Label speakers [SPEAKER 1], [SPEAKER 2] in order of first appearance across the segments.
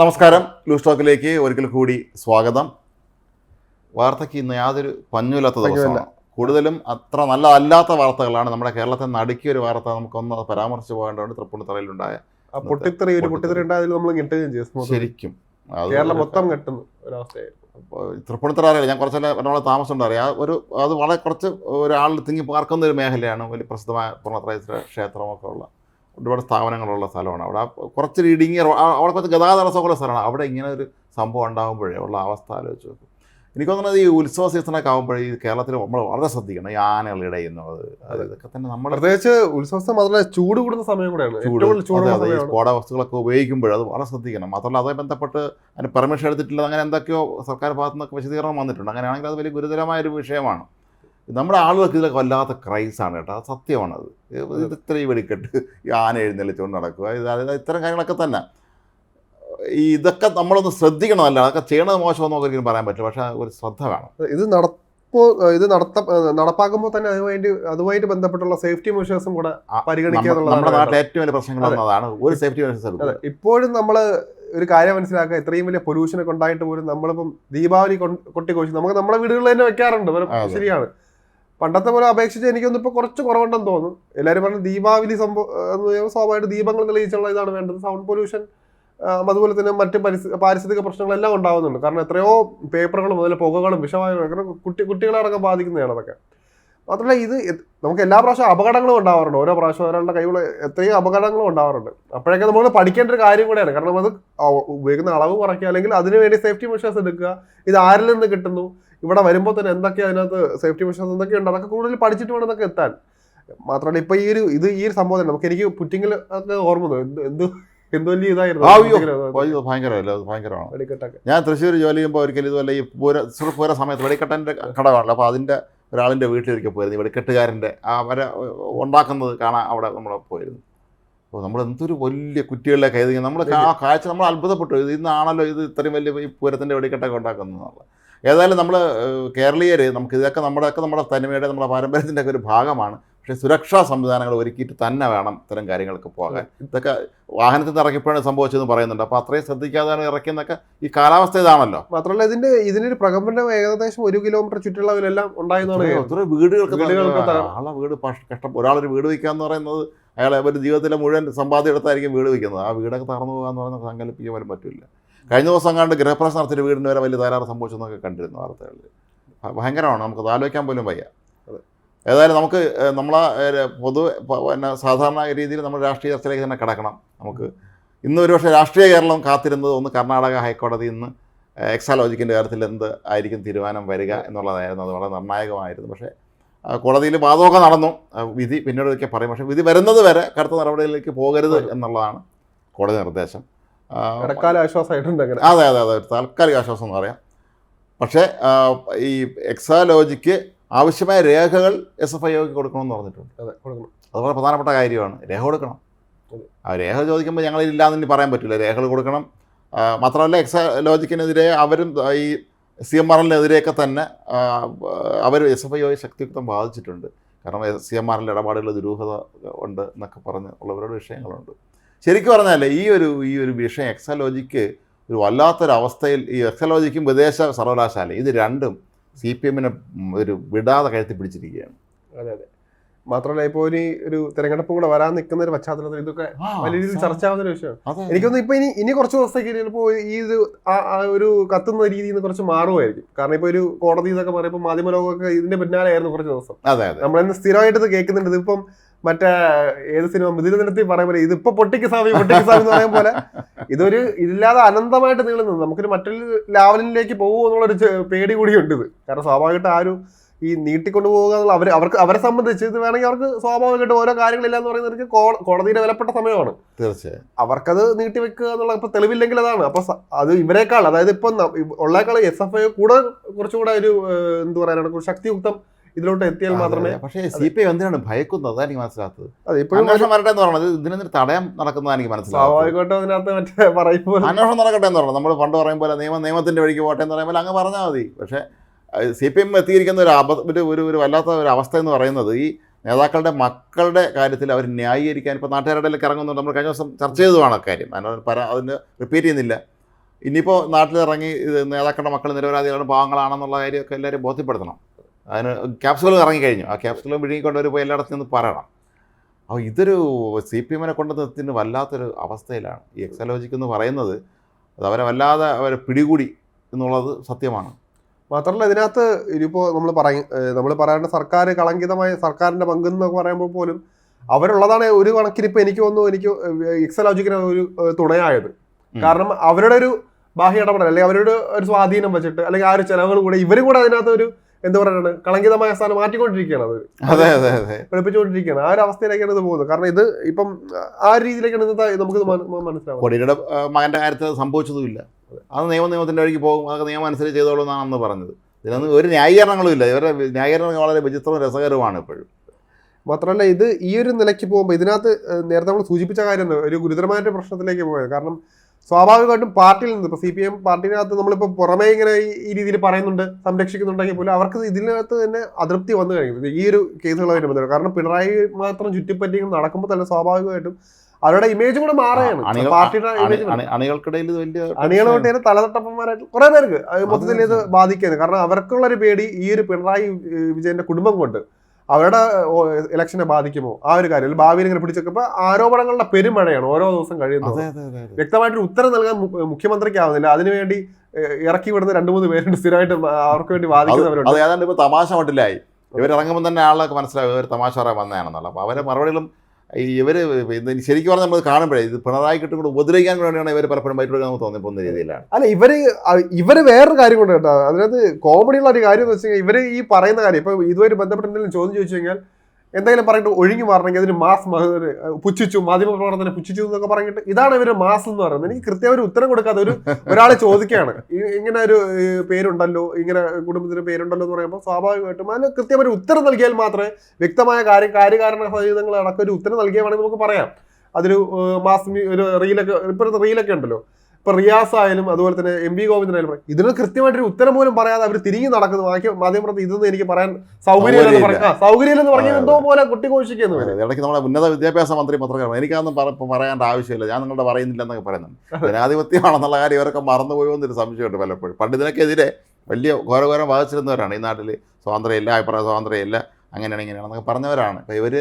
[SPEAKER 1] നമസ്കാരം. ലൂസ് ടോക്കിലേക്ക് ഒരിക്കൽ കൂടി സ്വാഗതം. വാർത്തയ്ക്ക് ഇന്ന് യാതൊരു പഞ്ഞുമില്ലാത്ത ദിവസമാണ്. കൂടുതലും അത്ര നല്ല അല്ലാത്ത വാർത്തകളാണ് നമ്മുടെ കേരളത്തെ നടുക്കിയ ഒരു വാർത്ത നമുക്കൊന്ന് അത് പരാമർശിച്ച് പോകേണ്ടതുണ്ട്. തൃപ്പൂണിത്തറയിലുണ്ടായ
[SPEAKER 2] പൊട്ടിത്തെറി ഒരു പൊട്ടിത്തെറി. ഉണ്ടായതിൽ നമ്മൾ ഞെട്ടുകയും ചെയ്തു
[SPEAKER 1] ശരിക്കും.
[SPEAKER 2] കേരളം മൊത്തം കെട്ടുന്നു ഒരവസ്ഥയായിരുന്നു.
[SPEAKER 1] തൃപ്പൂണിത്തറ അറിയില്ല ഞാൻ കുറച്ചല്ല എറണാകുളം താമസം ഉണ്ടറിയാം ആ ഒരു അത് വളരെ കുറച്ച് ഒരാൾ തിങ്ങി പാർക്കുന്ന ഒരു മേഖലയാണ് വലിയ പ്രസിദ്ധമായ പൂർണത്ര ക്ഷേത്രമൊക്കെ ഉള്ള. ഒരുപാട് സ്ഥാപനങ്ങളുള്ള സ്ഥലമാണ്. അവിടെ കുറച്ച് റീഡിങ് അവിടെ കുറച്ച് ഗതാഗത തടസ്സമുള്ള സ്ഥലമാണ്. അവിടെ ഇങ്ങനെ ഒരു സംഭവം ഉണ്ടാകുമ്പോഴേ ഉള്ള അവസ്ഥ ആലോചിച്ച് നോക്കും. എനിക്ക് തോന്നുന്നത് ഈ ഉത്സവ സീസണൊക്കെ ആകുമ്പോഴേ ഈ കേരളത്തിൽ നമ്മൾ വളരെ ശ്രദ്ധിക്കണം ഈ ആനകൾ ഇടയുന്നത് അതൊക്കെ തന്നെ നമ്മൾ
[SPEAKER 2] പ്രത്യേകിച്ച് ഉത്സവസം മാത്രമല്ല ചൂട് കൂടുന്ന സമയം കൂടെയാണ്.
[SPEAKER 1] ചൂട് അതെ സ്ഫോടക വസ്തുക്കളൊക്കെ ഉപയോഗിക്കുമ്പോൾ അത് വളരെ ശ്രദ്ധിക്കണം. മാത്രമല്ല അതുമായി ബന്ധപ്പെട്ട് അതിന് പെർമിഷൻ എടുത്തിട്ടില്ല അങ്ങനെ എന്തൊക്കെയോ സർക്കാർ ഭാഗത്തു നിന്നൊക്കെ വിശദീകരണം വന്നിട്ടുണ്ട്. അങ്ങനെയാണെങ്കിൽ അത് വലിയ ഗുരുതരമായ ഒരു വിഷയമാണ്. നമ്മുടെ ആളുകൾക്ക് ഇതിലൊക്കെ വല്ലാത്ത ക്രൈസാണ് കേട്ടോ. അത് സത്യമാണത്. ഇത് ഇത് ഇത്രയും വെടിക്കെട്ട് ഈ ആന എഴുന്നള്ളിച്ചുകൊണ്ട് നടക്കുക. ഇത് ഇത്തരം കാര്യങ്ങളൊക്കെ തന്നെ. ഈ ഇതൊക്കെ നമ്മളൊന്ന് ശ്രദ്ധിക്കണമല്ല അതൊക്കെ ചെയ്യണത് മോശമെന്ന് നമുക്ക് ഒരിക്കലും പറയാൻ പറ്റില്ല. പക്ഷേ ഒരു ശ്രദ്ധ വേണം.
[SPEAKER 2] ഇത് നടപ്പോ ഇത് നടത്ത നടപ്പാക്കുമ്പോൾ തന്നെ അതുവേണ്ടി അതുമായിട്ട് ബന്ധപ്പെട്ടുള്ള സേഫ്റ്റി മെഷേഴ്സും കൂടെ
[SPEAKER 1] പരിഗണിക്കാനുള്ള
[SPEAKER 2] പരിഗണിക്കുക
[SPEAKER 1] നമ്മുടെ നാട്ടിലെ ഏറ്റവും വലിയ പ്രശ്നങ്ങൾ എന്നതാണ് ഒരു സേഫ്റ്റി മെഷേഴ്സ്
[SPEAKER 2] ഇപ്പോഴും നമ്മൾ ഒരു കാര്യം മനസ്സിലാക്കുക. ഇത്രയും വലിയ പൊല്യൂഷനൊക്കെ ഉണ്ടായിട്ട് പോലും നമ്മളിപ്പം ദീപാവലി കൊ- കൊട്ടിഘോഷിച്ച് നമുക്ക് നമ്മുടെ വീടുകളിൽ തന്നെ വെക്കാറുണ്ട്. ശരിയാണ്. പണ്ടത്തെ പോലെ അപേക്ഷിച്ച് എനിക്കൊന്നും ഇപ്പൊ കുറച്ച് കുറവുണ്ടെന്ന് തോന്നുന്നു. എല്ലാവരും പറഞ്ഞു ദീപാവലി സംഭവം സ്വാഭാവികമായിട്ട് ദീപങ്ങൾ തെളിയിച്ചുള്ള ഇതാണ് വേണ്ടത്. സൗണ്ട് പൊല്യൂഷൻ അതുപോലെ തന്നെ മറ്റ് പരിസ്ഥിതി പാരിസ്ഥിതിക പ്രശ്നങ്ങളെല്ലാം ഉണ്ടാകുന്നുണ്ട്. കാരണം എത്രയോ പേപ്പറുകളും അതുപോലെ പുകകളും വിഷവായുകളും കുട്ടി കുട്ടികളടക്കം ബാധിക്കുന്നതാണ് അതൊക്കെ. മാത്രമല്ല ഇത് നമുക്ക് എല്ലാ പ്രാവശ്യവും അപകടങ്ങളും ഉണ്ടാവാറുണ്ട്. ഓരോ പ്രാവശ്യം ഒരാളുടെ കൈകൾ എത്രയും അപകടങ്ങളും ഉണ്ടാവാറുണ്ട്. അപ്പോഴൊക്കെ നമ്മൾ പഠിക്കേണ്ട ഒരു കാര്യം കൂടെയാണ്. കാരണം അത് ഉപയോഗിക്കുന്ന അളവ് കുറയ്ക്കുക അല്ലെങ്കിൽ അതിനുവേണ്ടി സേഫ്റ്റി മെഷേഴ്സ് എടുക്കുക. ഇത് ആരിൽ നിന്ന് കിട്ടുന്നു? ഇവിടെ വരുമ്പോൾ തന്നെ എന്തൊക്കെ അതിനകത്ത് സേഫ്റ്റി മെഷേഴ്സ് എന്തൊക്കെയുണ്ട്? അതൊക്കെ കൂടുതൽ പഠിച്ചിട്ട് വേണം അതൊക്കെ എത്താൻ. മാത്രമല്ല ഇപ്പൊ ഈ ഒരു ഇത് ഈ ഒരു സംഭവം തന്നെ നമുക്ക് എനിക്ക് പുറ്റിങ്ങിൽ ഓർമ്മ. എന്ത് വലിയ ഇതായിരുന്നു?
[SPEAKER 1] ഭയങ്കരമല്ല? ഭയങ്കരമാണ്.
[SPEAKER 2] വെടിക്കെട്ടൊക്കെ.
[SPEAKER 1] ഞാൻ തൃശ്ശൂർ ജോലി ചെയ്യുമ്പോൾ ഒരിക്കലും ഇതുപോലെ ഈ പൂര പൂര സമയത്ത് വെടിക്കെട്ടന്റെ കടമാണല്ലോ അപ്പോൾ അതിന്റെ ഒരാളിന്റെ വീട്ടിലൊരിക്കൽ പോയിരുന്നു. ഈ വെടിക്കെട്ടുകാരന്റെ ആ വര ഉണ്ടാക്കുന്നത് കാണാൻ അവിടെ നമ്മൾ പോയിരുന്നു. അപ്പോൾ നമ്മൾ എന്തൊരു വലിയ കുറ്റികളിലൊക്കെ കൈതി നമ്മൾ ആ കാഴ്ച നമ്മൾ അത്ഭുതപ്പെട്ടു. ഇത് ഇന്നാണല്ലോ ഇത് ഇത്രയും വലിയ ഈ പൂരത്തിന്റെ വെടിക്കെട്ടൊക്കെ ഉണ്ടാക്കുന്നത് ഏതായാലും നമ്മൾ കേരളീയർ നമുക്ക് ഇതൊക്കെ നമ്മുടെയൊക്കെ നമ്മുടെ തനിമയുടെ നമ്മുടെ പാരമ്പര്യത്തിന്റെ ഒക്കെ ഒരു ഭാഗമാണ്. പക്ഷേ സുരക്ഷാ സംവിധാനങ്ങൾ ഒരുക്കിയിട്ട് തന്നെ വേണം ഇത്തരം കാര്യങ്ങൾക്ക് പോകാൻ. ഇതൊക്കെ വാഹനത്തിൽ നിന്ന് ഇറക്കിയപ്പോഴാണ് സംഭവിച്ചതെന്ന് പറയുന്നുണ്ട്. അപ്പോൾ അത്രയും ശ്രദ്ധിക്കാതെ ഇറക്കിയെന്നൊക്കെ ഈ കാലാവസ്ഥ ഇതാണല്ലോ.
[SPEAKER 2] മാത്രമല്ല ഇതിന്റെ ഇതിനൊരു പ്രകമ്പനം ഏകദേശം ഒരു കിലോമീറ്റർ ചുറ്റുള്ളവരെല്ലാം ഉണ്ടായെന്നാണ്
[SPEAKER 1] ഒത്തിരി വീടുകൾക്ക് ആളെ വീട് കഷ്ടം. ഒരാളൊരു വീട് വയ്ക്കുക എന്ന് പറയുന്നത് അയാളെ ഒരു ജീവിതത്തിലെ മുഴുവൻ സമ്പാദ്യം എടുത്തായിരിക്കും വീട് വയ്ക്കുന്നത്. ആ വീടൊക്കെ തകർന്നു പോകുക എന്ന് പറയുന്നത് സങ്കല്പിക്കാൻ പറ്റില്ല. കഴിഞ്ഞ ദിവസം കണ്ട് ഗൃഹപ്രവേശനം നടത്തിയ വീടിന് വരെ വലിയ തകരാറ് സംഭവിച്ചെന്നൊക്കെ കണ്ടിരുന്നു വാർത്തകളിൽ. ഭയങ്കരമാണ്. നമുക്ക് ആലോചിക്കാൻ പോലും വയ്യ. ഏതായാലും നമുക്ക് നമ്മളെ പൊതു പിന്നെ സാധാരണ രീതിയിൽ നമ്മൾ രാഷ്ട്രീയ ചർച്ചയിലേക്ക് തന്നെ കിടക്കണം. നമുക്ക് ഇന്ന് ഒരുപക്ഷെ രാഷ്ട്രീയ കേരളം കാത്തിരുന്നത് ഒന്ന് കർണാടക ഹൈക്കോടതി ഇന്ന് എക്സാലോജിക്കിന്റെ കാര്യത്തിൽ എന്ത് ആയിരിക്കും തീരുമാനം വരിക എന്നുള്ളതായിരുന്നു. അത് വളരെ നിർണായകമായിരുന്നു. പക്ഷേ കോടതിയിൽ വാദമൊക്കെ നടന്നു. വിധി പിന്നീടൊക്കെ പറയും. പക്ഷേ വിധി വരുന്നത് വരെ കടുത്ത നടപടിയിലേക്ക് പോകരുത് എന്നുള്ളതാണ് കോടതി നിർദ്ദേശം.
[SPEAKER 2] ഇടക്കാല ആശ്വാസമായിട്ടുണ്ട് അങ്ങനെ.
[SPEAKER 1] അതെ അതെ അതെ താൽക്കാലിക ആശ്വാസം എന്ന് പറയാം. പക്ഷേ ഈ എക്സാലോജിക്ക് ആവശ്യമായ രേഖകൾ എസ് എഫ് ഐ ഒക്ക് കൊടുക്കണമെന്ന് പറഞ്ഞിട്ടുണ്ട്.
[SPEAKER 2] അതെ കൊടുക്കണം.
[SPEAKER 1] അത് വളരെ പ്രധാനപ്പെട്ട കാര്യമാണ് രേഖ കൊടുക്കണം. ആ രേഖ ചോദിക്കുമ്പോൾ ഞങ്ങളില്ലാന്ന് ഇനി പറയാൻ പറ്റില്ല. രേഖകൾ കൊടുക്കണം. മാത്രമല്ല എക്സാ ലോജിക്കിനെതിരെ അവരും ഈ സി എം ആറിനെതിരെയൊക്കെ തന്നെ അവർ എസ് എഫ് ഐ ഒയെ ശക്തിയുക്തം ബാധിച്ചിട്ടുണ്ട്. കാരണം സി എം ആറിന്റെ ഇടപാടുകളിൽ ദുരൂഹത ഉണ്ട് എന്നൊക്കെ പറഞ്ഞ് ഉള്ളവരുടെ വിഷയങ്ങളുണ്ട്. ശരിക്കും പറഞ്ഞാൽ ഈ ഒരു ഈ ഒരു വിഷയം എക്സലോജിക്ക് ഒരു വല്ലാത്തൊരവസ്ഥയിൽ ഈ എക്സലോജിക്കും വിദേശ സർവകലാശാല ഇത് രണ്ടും സി പി എമ്മിനെ ഒരു വിടാതെ കഴുത്തി പിടിച്ചിരിക്കുകയാണ്.
[SPEAKER 2] അതെ അതെ. മാത്രമല്ല ഇപ്പോൾ ഇനി ഒരു തിരഞ്ഞെടുപ്പ് കൂടെ വരാൻ നിൽക്കുന്ന ഒരു പശ്ചാത്തലത്തിൽ ഇതൊക്കെ വലിയ രീതിയിൽ ചർച്ചയാവുന്ന ഒരു വിഷയമാണ്. എനിക്കൊന്നും ഇപ്പൊ ഇനി ഇനി കുറച്ച് ദിവസത്തേക്ക് ചിലപ്പോൾ ഈ ഇത് ഒരു കത്തുന്ന രീതിയിൽ നിന്ന് കുറച്ച് മാറുമായിരിക്കും. കാരണം ഇപ്പൊ ഒരു കോടതി എന്നൊക്കെ പറയുമ്പോൾ മാധ്യമ ലോകമൊക്കെ ഇതിന്റെ പിന്നാലെയായിരുന്നു കുറച്ച് ദിവസം.
[SPEAKER 1] അതെ അതെ.
[SPEAKER 2] നമ്മളിന്ന് സ്ഥിരമായിട്ട് ഇത് കേൾക്കുന്നുണ്ട്. ഇതിപ്പം മറ്റേ ഏത് സിനിമ മുതിര നിരത്തി പറയും പോലെ ഇതിപ്പോ പൊട്ടിക്ക് സ്വാമി പൊട്ടിക്ക് സ്വാമി എന്ന് പറയും പോലെ ഇതൊരു ഇതില്ലാതെ അനന്തമായിട്ട് നീളുന്നത്. നമുക്കൊരു മറ്റൊരു ലാവലിലേക്ക് പോകുമോ എന്നുള്ളൊരു പേടി കൂടിയുണ്ട് ഇത്. കാരണം സ്വാഭാവികമായിട്ട് ആരും ഒരു ഈ നീട്ടിക്കൊണ്ടു പോകുക എന്നുള്ള അവർ അവർക്ക് അവരെ സംബന്ധിച്ച് ഇത് വേണമെങ്കിൽ അവർക്ക് സ്വാഭാവികമായിട്ട് ഓരോ കാര്യങ്ങളില്ല എന്ന് പറയുന്നത് കോ- കോടതിയുടെ വിലപ്പെട്ട സമയമാണ്.
[SPEAKER 1] തീർച്ചയായും.
[SPEAKER 2] അവർക്കത് നീട്ടി വെക്കുക എന്നുള്ള ഇപ്പൊ തെളിവില്ലെങ്കിൽ അതാണ്. അപ്പൊ അത് ഇവരെക്കാൾ അതായത് ഇപ്പൊ ഉള്ളേക്കാൾ എസ് എഫ് ഐ കൂടെ കുറച്ചുകൂടെ ഒരു എന്താ പറയാനാണ് ശക്തിയുക്തം ഇതിലോട്ട് എത്തിയാൽ മാത്രമേ
[SPEAKER 1] പക്ഷേ സി പി ഐ എന്തിനാണ് ഭയക്കുന്നത്? അതാണ് എനിക്ക് മനസ്സിലാത്തത് അന്വേഷണം വരട്ടെ എന്ന് പറയുന്നത് ഇതിനെതിരെ തടയാൻ നടക്കുന്നതാണ് എനിക്ക് മനസ്സിലാവുന്നത്
[SPEAKER 2] അതിനകത്ത് മറ്റേ പറയുമ്പോൾ
[SPEAKER 1] അന്വേഷണം നടക്കട്ടെ എന്ന് പറഞ്ഞു. നമ്മൾ പണ്ട് പറയുമ്പോൾ നിയമം നിയമത്തിന്റെ വഴിക്ക് പോട്ടെ എന്ന് പറയുമ്പോൾ അങ്ങ് പറഞ്ഞാൽ മതി. പക്ഷേ സി പി എം എത്തിയിരിക്കുന്ന ഒരു അബ ഒരു ഒരു വല്ലാത്ത ഒരു അവസ്ഥ എന്ന് പറയുന്നത് ഈ നേതാക്കളുടെ മക്കളുടെ കാര്യത്തിൽ അവർ ന്യായീകരിക്കാൻ ഇപ്പോൾ നാട്ടുകാരുടെ ഇടയിലേക്ക് ഇറങ്ങുന്നുണ്ട് നമ്മൾ കഴിഞ്ഞ ദിവസം ചർച്ച ചെയ്തതാണ് അക്കാര്യം. അതിന് പര അതിന് റിപ്പീറ്റ് ചെയ്യുന്നില്ല. ഇനിയിപ്പോൾ നാട്ടിലിറങ്ങി ഇത് നേതാക്കളുടെ മക്കൾ നിരപരാധികളുടെ പാവങ്ങളാണെന്നുള്ള കാര്യമൊക്കെ എല്ലാവരും ബോധ്യപ്പെടുത്തണം. അതിന് ക്യാപ്സുകൾ ഇറങ്ങിക്കഴിഞ്ഞു. ആ ക്യാപ്സുകൾ വിഴുങ്ങിക്കൊണ്ട് ഒരു പോയി എല്ലായിടത്തും നിന്ന് പറയണം. അപ്പോൾ ഇതൊരു സി പി എമ്മിനെ കൊണ്ട് നിർത്തിന് വല്ലാത്തൊരു അവസ്ഥയിലാണ്. ഈ എക്സലോജിക്ക് എന്ന് പറയുന്നത് അത് അവരെ വല്ലാതെ അവരെ പിടികൂടി എന്നുള്ളത് സത്യമാണ്.
[SPEAKER 2] മാത്രമല്ല ഇതിനകത്ത് ഇനിയിപ്പോൾ നമ്മൾ പറയും നമ്മൾ പറയേണ്ട സർക്കാർ കളങ്കിതമായ സർക്കാരിന്റെ പങ്കെന്നൊക്കെ പറയുമ്പോൾ പോലും അവരുള്ളതാണ് ഒരു കണക്കിന് ഇപ്പോൾ എനിക്ക് തോന്നുന്നു എനിക്ക് എക്സലോജിക്കിന് ഒരു തുണയായത്. കാരണം അവരുടെ ഒരു ബാഹ്യ ഇടപെടൽ അല്ലെങ്കിൽ അവരുടെ ഒരു സ്വാധീനം വെച്ചിട്ട് അല്ലെങ്കിൽ ആ ഒരു ചെലവുകൾ കൂടെ ഇവരും കൂടെ അതിനകത്ത് ഒരു എന്താ പറയുക കളങ്കിതമായ സ്ഥാനം മാറ്റിക്കൊണ്ടിരിക്കുകയാണ് അത്.
[SPEAKER 1] അതെ അതെ അതെ.
[SPEAKER 2] പഠിപ്പിച്ചുകൊണ്ടിരിക്കുകയാണ് ആ ഒരു അവസ്ഥയിലേക്കാണ് ഇത് പോകുന്നത്. കാരണം ഇത് ഇപ്പം ആ രീതിയിലേക്കാണ് ഇന്നത്തെ നമുക്ക് മനസ്സിലാവും
[SPEAKER 1] കൊടിയുടെ മകന്റെ കാര്യത്തിൽ സംഭവിച്ചതും സംഭവിച്ചതുമില്ല. അത് നിയമ നിയമത്തിന്റെ വഴിക്ക് പോകും. അതൊക്കെ നിയമം അനുസരിച്ച് ചെയ്തോളൂ എന്നാണ് അന്ന് പറഞ്ഞത്. ഇതിനൊന്നും ഒരു ന്യായീകരണങ്ങളും ഇല്ല. ഇവരുടെ ന്യായീകരണം വളരെ വിചിത്രവും രസകരവുമാണ് ഇപ്പോഴും.
[SPEAKER 2] മാത്രമല്ല ഇത് ഈ ഒരു നിലയ്ക്ക് പോകുമ്പോൾ ഇതിനകത്ത് നേരത്തെ നമ്മൾ സൂചിപ്പിച്ച കാര്യം ഒരു ഗുരുതരമായ പ്രശ്നത്തിലേക്ക് പോയത്. കാരണം സ്വാഭാവികമായിട്ടും പാർട്ടിയിൽ നിന്ന് ഇപ്പോൾ സി പി എം പാർട്ടിനകത്ത് നമ്മളിപ്പോൾ പുറമേ ഇങ്ങനെ ഈ- രീതിയിൽ പറയുന്നുണ്ട് സംരക്ഷിക്കുന്നുണ്ടെങ്കിൽ പോലും അവർക്ക് ഇതിനകത്ത് തന്നെ അതൃപ്തി വന്നു കഴിഞ്ഞു. ഈ ഒരു കേസുകളായിട്ട് ബന്ധപ്പെട്ട്. കാരണം പിണറായി മാത്രം ചുറ്റിപ്പറ്റി നടക്കുമ്പോൾ തന്നെ സ്വാഭാവികമായിട്ടും അവരുടെ ഇമേജ് കൂടെ മാറുകയാണ്. പാർട്ടിയുടെ
[SPEAKER 1] അണികൾക്കിടയിൽ വലിയ
[SPEAKER 2] അണികളോട്ട് തലതട്ടപ്പന്മാരായിട്ട് കുറെ പേർക്ക് മൊത്തത്തിൽ ഇത് ബാധിക്കുന്നത് കാരണം അവർക്കുള്ളൊരു പേടി ഈ ഒരു പിണറായി വിജയന്റെ കുടുംബം കൊണ്ട്. അവരുടെ ഇലക്ഷനെ ബാധിക്കുമോ? ആ ഒരു കാര്യം ഭാവിയിൽ ഇങ്ങനെ പിടിച്ചപ്പോ ആരോപണങ്ങളുടെ പെരുമഴയാണ് ഓരോ ദിവസം കഴിയുന്നത്. വ്യക്തമായിട്ടൊരു ഉത്തരം നൽകാൻ മുഖ്യമന്ത്രിക്ക് മുഖ്യമന്ത്രിക്കാവുന്നില്ല അതിനുവേണ്ടി ഇറക്കി വിടുന്ന രണ്ടു മൂന്ന് പേരുണ്ട് സ്ഥിരമായിട്ട് അവർക്ക് വേണ്ടി
[SPEAKER 1] ബാധിക്കുന്നവരുണ്ട് തമാശ മട്ടിലായി. ഇവരിറങ്ങുമ്പോൾ തന്നെ ആളൊക്കെ മനസ്സിലാവുക ഇവർ തമാശ പറയാൻ വന്നതാണെന്നുള്ള അപ്പോൾ അവരെ മറുപടികളും ഇവർ ശരിക്കും പറഞ്ഞാൽ നമ്മൾ കാണുമ്പോഴേ ഇത് പിണറായി കിട്ടും കൂടെ ഉപദ്രവിക്കാൻ വേണ്ടിയാണ് ഇവർ പലപ്പോഴും ബൈറ്റ് കൊടുക്കാൻ നമുക്ക് തോന്നിപ്പോകുന്ന രീതിയിലാണ്.
[SPEAKER 2] അല്ല ഇവർ ഇവർ വേറൊരു കാര്യം കൊണ്ട് കേട്ടോ. അതിനകത്ത് കോമഡിയുള്ള ഒരു കാര്യം എന്ന് വെച്ച് കഴിഞ്ഞാൽ ഇവർ ഈ പറയുന്ന കാര്യം ഇപ്പൊ ഇതുവരെ ബന്ധപ്പെട്ട് എന്തെങ്കിലും ചോദ്യം ചോദിച്ചു കഴിഞ്ഞാൽ എന്തെങ്കിലും പറഞ്ഞിട്ട് ഒഴുകി മാറണമെങ്കിൽ അതിന് മാസ് പുച്ഛിച്ചു മാധ്യമ പ്രവർത്തനം പുച്ഛിച്ചു എന്നൊക്കെ പറഞ്ഞിട്ട് ഇതാണ് ഇവർ മാസ് എന്ന് പറയുന്നത്. എനിക്ക് കൃത്യം ഒരു ഉത്തരം കൊടുക്കാതെ ഒരു ഒരാളെ ചോദിക്കുകയാണ്. ഇങ്ങനെ ഒരു പേരുണ്ടല്ലോ ഇങ്ങനെ കുടുംബത്തിന് പേരുണ്ടല്ലോ എന്ന് പറയുമ്പോൾ സ്വാഭാവികമായിട്ടും അതിന് കൃത്യം ഒരു ഉത്തരം നൽകിയാൽ മാത്രമേ വ്യക്തമായ കാര്യം കാര്യകാരണ സഹിതങ്ങൾ അടക്കം ഒരു ഉത്തരം നൽകിയാണെങ്കിൽ നമുക്ക് പറയാം. അതൊരു മാസ് ഒരു റീലൊക്കെ ഇപ്പോഴത്തെ റീലൊക്കെ ഉണ്ടല്ലോ. ഇപ്പൊ റിയാസ് ആയാലും അതുപോലെ തന്നെ എം വി ഗോവിന്ദനായാലും പറയും. ഇതിന് കൃത്യമായിട്ടൊരു ഉത്തരം പോലും പറയാതെ അവർ തിരിഞ്ഞു നടക്കുന്നു. ബാക്കി മാധ്യമപ്രവർത്തനം ഇതൊന്നും എനിക്ക് പറയാൻ സൗകര്യമില്ലെന്ന് സൗകര്യം എന്ന് സൗകര്യമില്ലെന്ന് പറഞ്ഞാൽ എന്തോ പോലെ കുട്ടിഘോഷിക്കുന്നു ഇവർ.
[SPEAKER 1] ഇടയ്ക്ക് നമ്മുടെ ഉന്നത വിദ്യാഭ്യാസ മന്ത്രി പത്രക്കാരൻ എനിക്കതൊന്നും പറയാൻ പറയേണ്ട ആവശ്യമില്ല. ഞാൻ നിങ്ങളുടെ പറയുന്നില്ല എന്നൊക്കെ പറയുന്നുണ്ട് ജനാധിപത്യമാണെന്നുള്ള കാര്യം ഇവരൊക്കെ മറന്നുപോയോ എന്നൊരു സംശയമുണ്ട് പലപ്പോഴും. പണ്ട് ഇതിനൊക്കെതിരെ വലിയ ഘോരഘോരം വാദിച്ചിരുന്നവരാണ്. ഈ നാട്ടിൽ സ്വാതന്ത്ര്യമില്ല അഭിപ്രായ സ്വാതന്ത്ര്യമില്ല അങ്ങനെയാണ് ഇങ്ങനെയാണെന്നൊക്കെ പറഞ്ഞവരാണ്. അപ്പോൾ ഇവർ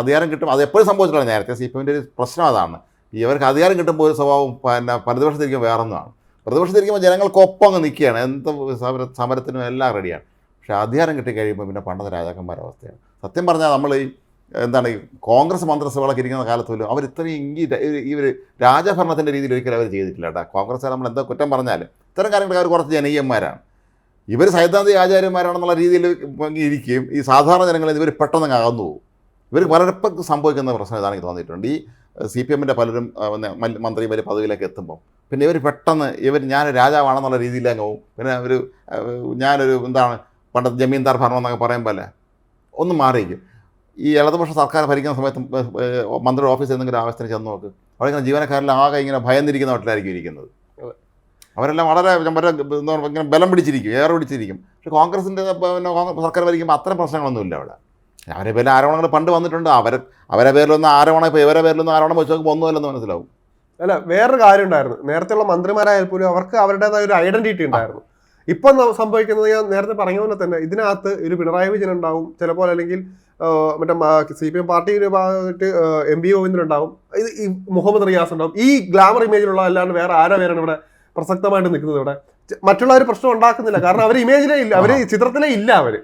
[SPEAKER 1] അധികാരം കിട്ടും. അത് എപ്പോഴും സംഭവിച്ചിട്ടുണ്ട്. നേരത്തെ സി പി എമ്മിന്റെ ഒരു പ്രശ്നം അതാണ്. ഇവർക്ക് അധികാരം കിട്ടുമ്പോൾ ഒരു സ്വഭാവം പിന്നെ പ്രതിപക്ഷത്തിരിക്കുമ്പോൾ വേറൊന്നാണ്. പ്രതിപക്ഷത്തിരിക്കുമ്പോൾ ജനങ്ങൾക്കൊപ്പം അങ്ങ് നിൽക്കുകയാണ്. എന്ത് സമര സമരത്തിനും എല്ലാം റെഡിയാണ് പക്ഷേ അധികാരം കിട്ടിക്കഴിയുമ്പോൾ പിന്നെ പണ്ടത്തെ രാജാക്കന്മാരുടെ അവസ്ഥയാണ്. സത്യം പറഞ്ഞാൽ നമ്മൾ ഈ എന്താണ് കോൺഗ്രസ് മന്ത്രിസഭകളൊക്കെ ഇരിക്കുന്ന കാലത്ത് പോലും അവർ ഇത്രയും ഈ ഒരു രാജഭരണത്തിന്റെ രീതിയിൽ ഒരിക്കലും അവർ ചെയ്തിട്ടില്ല കേട്ടോ. കോൺഗ്രസ് നമ്മൾ എന്താ കുറ്റം പറഞ്ഞാലും ഇത്തരം കാര്യങ്ങളൊക്കെ അവർ കുറച്ച് ജനകീയന്മാരാണ്. ഇവർ സൈദ്ധാന്തിക ആചാര്യന്മാരാണെന്നുള്ള രീതിയിൽ ഇരിക്കുകയും ഈ സാധാരണ ജനങ്ങളിൽ ഇവർ പെട്ടെന്ന് അകന്നു പോകും. ഇവർ പലർക്കും സംഭവിക്കുന്ന പ്രശ്നം ഇതാണെനിക്ക് തോന്നിയിട്ടുണ്ട്. ഈ സി പി എമ്മിന്റെ പലരും മന്ത്രി വലിയ പദവിയിലേക്ക് എത്തുമ്പോൾ പിന്നെ ഇവർ പെട്ടെന്ന് ഇവർ ഞാൻ രാജാവാണെന്നുള്ള രീതിയിൽ അങ്ങ് പോകും പിന്നെ ഒരു ഞാനൊരു എന്താണ് പണ്ടത്തെ ജമീന്ദാർ ഭരണം എന്നൊക്കെ പറയുമ്പോൾ അല്ലേ ഒന്ന് മാറിയിരിക്കും. ഈ ഇടതുപക്ഷ സർക്കാർ ഭരിക്കുന്ന സമയത്ത് മന്ത്രിയുടെ ഓഫീസിൽ എന്തെങ്കിലും ആവശ്യത്തിന് ചെന്ന് നോക്ക്. അവിടെ ഇങ്ങനെ ജീവനക്കാരെല്ലാം ആകെ ഇങ്ങനെ ഭയന്നിരിക്കുന്ന വീട്ടിലായിരിക്കും ഇരിക്കുന്നത്. അവരെല്ലാം വളരെ വളരെ ഇങ്ങനെ ബലം പിടിച്ചിരിക്കും ഏറെ പിടിച്ചിരിക്കും. പക്ഷേ കോൺഗ്രസിന്റെ പിന്നെ സർക്കാർ ഭരിക്കുമ്പോൾ അത്തരം പ്രശ്നങ്ങളൊന്നുമില്ല അവിടെ. അവരെ പേരിൽ ആരോപണങ്ങൾ പണ്ട് വന്നിട്ടുണ്ട്. അവർ അവരെ പേരിലൊന്നും ആരോപണം ഇപ്പോൾ ഇവരെ പേരിലൊന്നും ആരോപണം വെച്ച് നോക്കുമ്പോൾ ഒന്നുമില്ലെന്ന് മനസ്സിലാവും.
[SPEAKER 2] അല്ല വേറൊരു കാര്യം ഉണ്ടായിരുന്നു നേരത്തെയുള്ള മന്ത്രിമാരായാൽ പോലും അവർക്ക് അവരുടേതായ ഒരു ഐഡന്റിറ്റി ഉണ്ടായിരുന്നു. ഇപ്പം സംഭവിക്കുന്നത് ഞാൻ നേരത്തെ പറഞ്ഞ പോലെ തന്നെ ഇതിനകത്ത് ഒരു പിണറായി വിജയൻ ഉണ്ടാവും. ചിലപ്പോൾ അല്ലെങ്കിൽ മറ്റേ സി പി എം പാർട്ടിയുടെ ഭാഗമായിട്ട് എം പി ഗോവിന്ദൻ ഉണ്ടാവും. ഇത് ഈ മുഹമ്മദ് റിയാസ് ഉണ്ടാവും. ഈ ഗ്ലാമർ ഇമേജിലുള്ള അല്ലാണ്ട് വേറെ ആരോ പേരാണ് ഇവിടെ പ്രസക്തമായിട്ട് നിൽക്കുന്നത് ഇവിടെ? മറ്റുള്ളവർ പ്രശ്നം ഉണ്ടാക്കുന്നില്ല. കാരണം അവർ ഇമേജിലേ ഇല്ല. അവർ ചിത്രത്തിലേ ഇല്ല അവർ.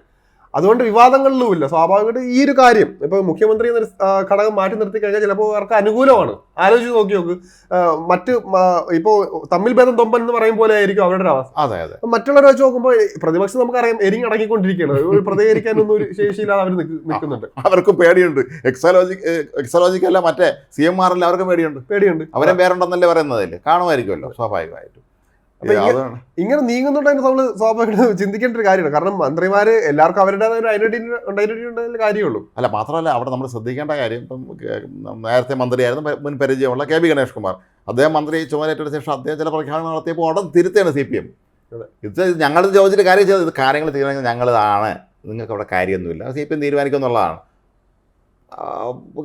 [SPEAKER 2] അതുകൊണ്ട് വിവാദങ്ങളിലുമില്ല സ്വാഭാവികമായിട്ട് ഈ ഒരു കാര്യം ഇപ്പൊ മുഖ്യമന്ത്രി എന്നൊരു ഘടകം മാറ്റി നിർത്തി കഴിഞ്ഞാൽ ചിലപ്പോൾ അവർക്ക് അനുകൂലമാണ്. ആലോചിച്ച് നോക്കി നോക്ക്. മറ്റ് ഇപ്പോ തമ്മിൽ ഭേദം തൊമ്പൻ എന്ന് പറയും പോലെ ആയിരിക്കും അവരുടെ അവസ്ഥ.
[SPEAKER 1] അതെ അതെ.
[SPEAKER 2] മറ്റുള്ളവരെ വെച്ച് നോക്കുമ്പോൾ പ്രതിപക്ഷം നമുക്കറിയാം എരിങ്ങടങ്ങിക്കൊണ്ടിരിക്കുകയാണ് ഒരു പ്രതികരിക്കാനൊന്നും ഒരു ശേഷിയില്ലാതെ അവർ നിൽക്കുന്നുണ്ട്
[SPEAKER 1] അവർക്ക് പേടിയുണ്ട്. എക്സോളജി എക്സോളജിക്കല്ല അല്ല മറ്റേ സി എം ആറിൽ അവർക്ക് പേടിയുണ്ട്.
[SPEAKER 2] പേടിയുണ്ട്.
[SPEAKER 1] അവരെ പേരുണ്ടെന്നല്ലേ പറയുന്നതല്ലേ കാണുമായിരിക്കുമല്ലോ സ്വാഭാവികമായിട്ടും.
[SPEAKER 2] ഇങ്ങനെ നീങ്ങുന്നുണ്ടെങ്കിൽ നമ്മൾ സ്വാഭാവികമായിട്ട് ചിന്തിക്കേണ്ട ഒരു കാര്യമാണ്. കാരണം മന്ത്രിമാര് എല്ലാവർക്കും അവരുടേതായ ഒരു ഐഡന്റിറ്റി ഐഡന്റിറ്റി ഉണ്ടെങ്കിൽ കാര്യമുള്ളൂ.
[SPEAKER 1] അല്ല മാത്രമല്ല അവിടെ നമ്മൾ ശ്രദ്ധിക്കേണ്ട കാര്യം ഇപ്പം നേരത്തെ മന്ത്രിയായിരുന്നു മുൻ പരിചയമുള്ള കെ ബി ഗണേഷ് കുമാർ അദ്ദേഹം മന്ത്രി ചുമതലയേറ്റ ശേഷം അദ്ദേഹം ചില പ്രഖ്യാപനം നടത്തിയപ്പോൾ ഉടൻ തിരുത്തിയാണ് സി പി എം. ഇത് ഞങ്ങൾ ചോദിച്ചിട്ട് കാര്യം ചെയ്തത് ഇത് കാര്യങ്ങൾ തീരുമാനിക്കുന്നത് ഞങ്ങളതാണ് നിങ്ങൾക്ക് അവിടെ കാര്യമൊന്നുമില്ല സി പി എം തീരുമാനിക്കുമെന്നുള്ളതാണ്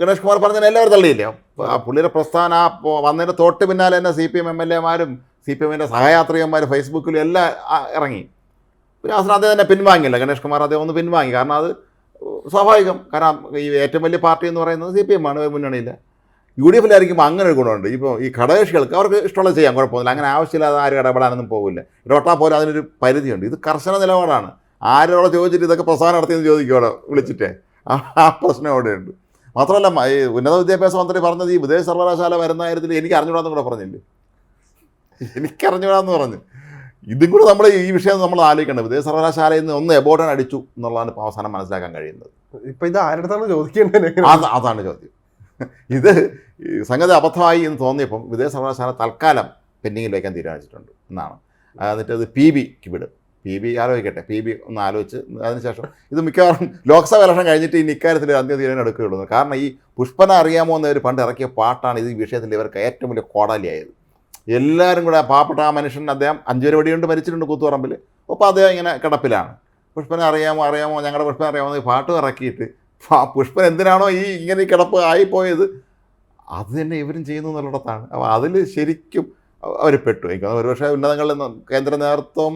[SPEAKER 1] ഗണേഷ് കുമാർ പറഞ്ഞതിന് എല്ലാവരും തള്ളിയില്ലേ? ആ പുള്ളിയുടെ പ്രസ്ഥാനം ആ വന്നതിന്റെ തൊട്ട് പിന്നാലെ തന്നെ C P M M L എമാരും സി പി എമ്മിന്റെ സഹയാത്രികന്മാർ ഫേസ്ബുക്കിലും എല്ലാം ഇറങ്ങി. അവസരം അദ്ദേഹം തന്നെ പിൻവാങ്ങില്ല ഗണേഷ് കുമാർ അദ്ദേഹം ഒന്ന് പിൻവാങ്ങി. കാരണം അത് സ്വാഭാവികം. കാരണം ഈ ഏറ്റവും വലിയ പാർട്ടി എന്ന് പറയുന്നത് സി പി എം ആണ് മുന്നണിയിൽ യു ഡി എഫിലായിരിക്കുമ്പോൾ അങ്ങനെ ഒരു ഗുണമുണ്ട്. ഇപ്പോൾ ഈ ഘടകകക്ഷികൾക്ക് അവർക്ക് ഇഷ്ടമുള്ള ചെയ്യാം കുഴപ്പമൊന്നുമില്ല. അങ്ങനെ ആവശ്യമില്ലാതെ ആരും ഇടപെടാനൊന്നും പോകില്ല ഇടപെട്ടാൽ പോലും അതിനൊരു പരിധിയുണ്ട്. ഇത് കർശന നിലപാടാണ്. ആരോടെ ചോദിച്ചിട്ട് ഇതൊക്കെ പ്രസ്ഥാനം നടത്തിയെന്ന് ചോദിക്കുവാണ്? വിളിച്ചിട്ടേ. ആ പ്രശ്നം അവിടെയുണ്ട്. മാത്രമല്ല ഈ ഉന്നത വിദ്യാഭ്യാസ മന്ത്രി പറഞ്ഞത് ഈ വിദേശ സർവകലാശാല വരുന്ന കാര്യത്തിൽ എനിക്ക് അറിഞ്ഞൂടാന്ന് കൂടെ പറഞ്ഞില്ലേ? എനിക്ക് അറിഞ്ഞൂടാന്ന് പറഞ്ഞു. ഇതും കൂടെ നമ്മൾ ഈ വിഷയം നമ്മൾ ആലോചിക്കേണ്ടത്. വിദേശ സർവകലാശാലയിൽ നിന്ന് ഒന്ന് എബോർഡൻ അടിച്ചു എന്നുള്ളതാണ് ഇപ്പോൾ അവസാനം മനസ്സിലാക്കാൻ കഴിയുന്നത്.
[SPEAKER 2] ഇപ്പം ഇത് ആരുടെ ചോദിക്കേണ്ടത്
[SPEAKER 1] അതാണ് ചോദ്യം. ഇത് സംഗതി അബദ്ധമായി എന്ന് തോന്നിയപ്പം വിദേശ സർവകലാശാല തൽക്കാലം പെൻഡിങ്ങിൽ വയ്ക്കാൻ തീരുമാനിച്ചിട്ടുണ്ട് എന്നാണ്. എന്നിട്ട് അത് പി ബിക്ക് വിടും. പി ബി ആലോചിക്കട്ടെ. പി ബി ഒന്ന് ആലോചിച്ച് അതിനുശേഷം ഇത് മിക്കവാറും ലോക്സഭ ഇലക്ഷൻ കഴിഞ്ഞിട്ട് ഇനി ഇക്കാര്യത്തിൽ അന്ത്യ തീരുമാനം എടുക്കുകയുള്ളൂ. കാരണം ഈ പുഷ്പന അറിയാമോ എന്നവർ പണ്ട് ഇറക്കിയ പാട്ടാണ് ഇത് ഈ വിഷയത്തിൽ ഇവർക്ക് ഏറ്റവും വലിയ കോടാലിയായത് എല്ലാവരും കൂടെ പാവപ്പെട്ട ആ മനുഷ്യൻ അദ്ദേഹം അഞ്ചുവരെ വെടിയുണ്ട് മരിച്ചിട്ടുണ്ട് കൂത്തുപറമ്പിൽ അപ്പോൾ അദ്ദേഹം ഇങ്ങനെ കിടപ്പിലാണ്. പുഷ്പനെ അറിയാമോ അറിയാമോ ഞങ്ങളുടെ പുഷ്പനെ അറിയാമോ എന്ന് പാട്ട് ഇറക്കിയിട്ട് പുഷ്പൻ എന്തിനാണോ ഈ ഇങ്ങനെ ഈ കിടപ്പ് ആയിപ്പോയത്? അത് തന്നെ ഇവരും ചെയ്യുന്നു എന്നുള്ളിടത്താണ്. അപ്പോൾ അതിൽ ശരിക്കും അവർ പെട്ടു. എനിക്ക് ഒരുപക്ഷെ ഉന്നതങ്ങളിൽ കേന്ദ്ര നേതൃത്വം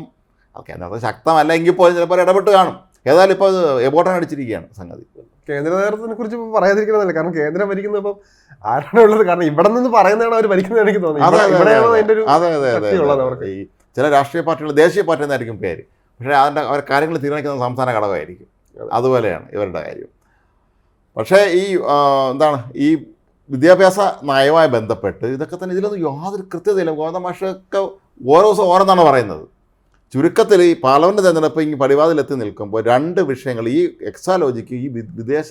[SPEAKER 1] കേന്ദ്ര നേതൃത്വം ശക്തമല്ല എങ്കിൽ പോലും ചിലപ്പോൾ ഇടപെട്ട് കാണും. ഏതായാലും ഇപ്പോൾ എബോട്ടൻ അടിച്ചിരിക്കുകയാണ് സംഗതി.
[SPEAKER 2] കേന്ദ്ര നേതൃത്വത്തിനെ കുറിച്ച് പറയാതിരിക്കുന്നതല്ല? കാരണം കേന്ദ്രം ഭരിക്കുന്നത് ഇപ്പം ആരാണ് ഉള്ളത്? കാരണം ഇവിടെ നിന്ന് പറയുന്നതാണ് അവർ ഭരിക്കുന്നത് എനിക്ക് തോന്നി.
[SPEAKER 1] ഈ ചില രാഷ്ട്രീയ പാർട്ടികൾ ദേശീയ പാർട്ടി എന്നായിരിക്കും പേര്. പക്ഷേ അതിന്റെ അവർ കാര്യങ്ങൾ തീരുമാനിക്കുന്ന സംസ്ഥാന ഘടകമായിരിക്കും. അതുപോലെയാണ് ഇവരുടെ കാര്യം. പക്ഷേ ഈ എന്താണ് ഈ വിദ്യാഭ്യാസ നയവുമായി ബന്ധപ്പെട്ട് ഇതൊക്കെ തന്നെ ഇതിലൊന്നും യാതൊരു കൃത്യതയില്ല. ഗോവിന്ദ മാഷൊക്കെ ഓരോ ദിവസം ഓരോന്നാണ് പറയുന്നത്. ചുരുക്കത്തിൽ ഈ പാർലമെന്റ് തെരഞ്ഞെടുപ്പ് ഇനി പടിവാതിലെത്തി നിൽക്കുമ്പോൾ രണ്ട് വിഷയങ്ങൾ ഈ എക്സാലോജിക്ക് ഈ വിദേശ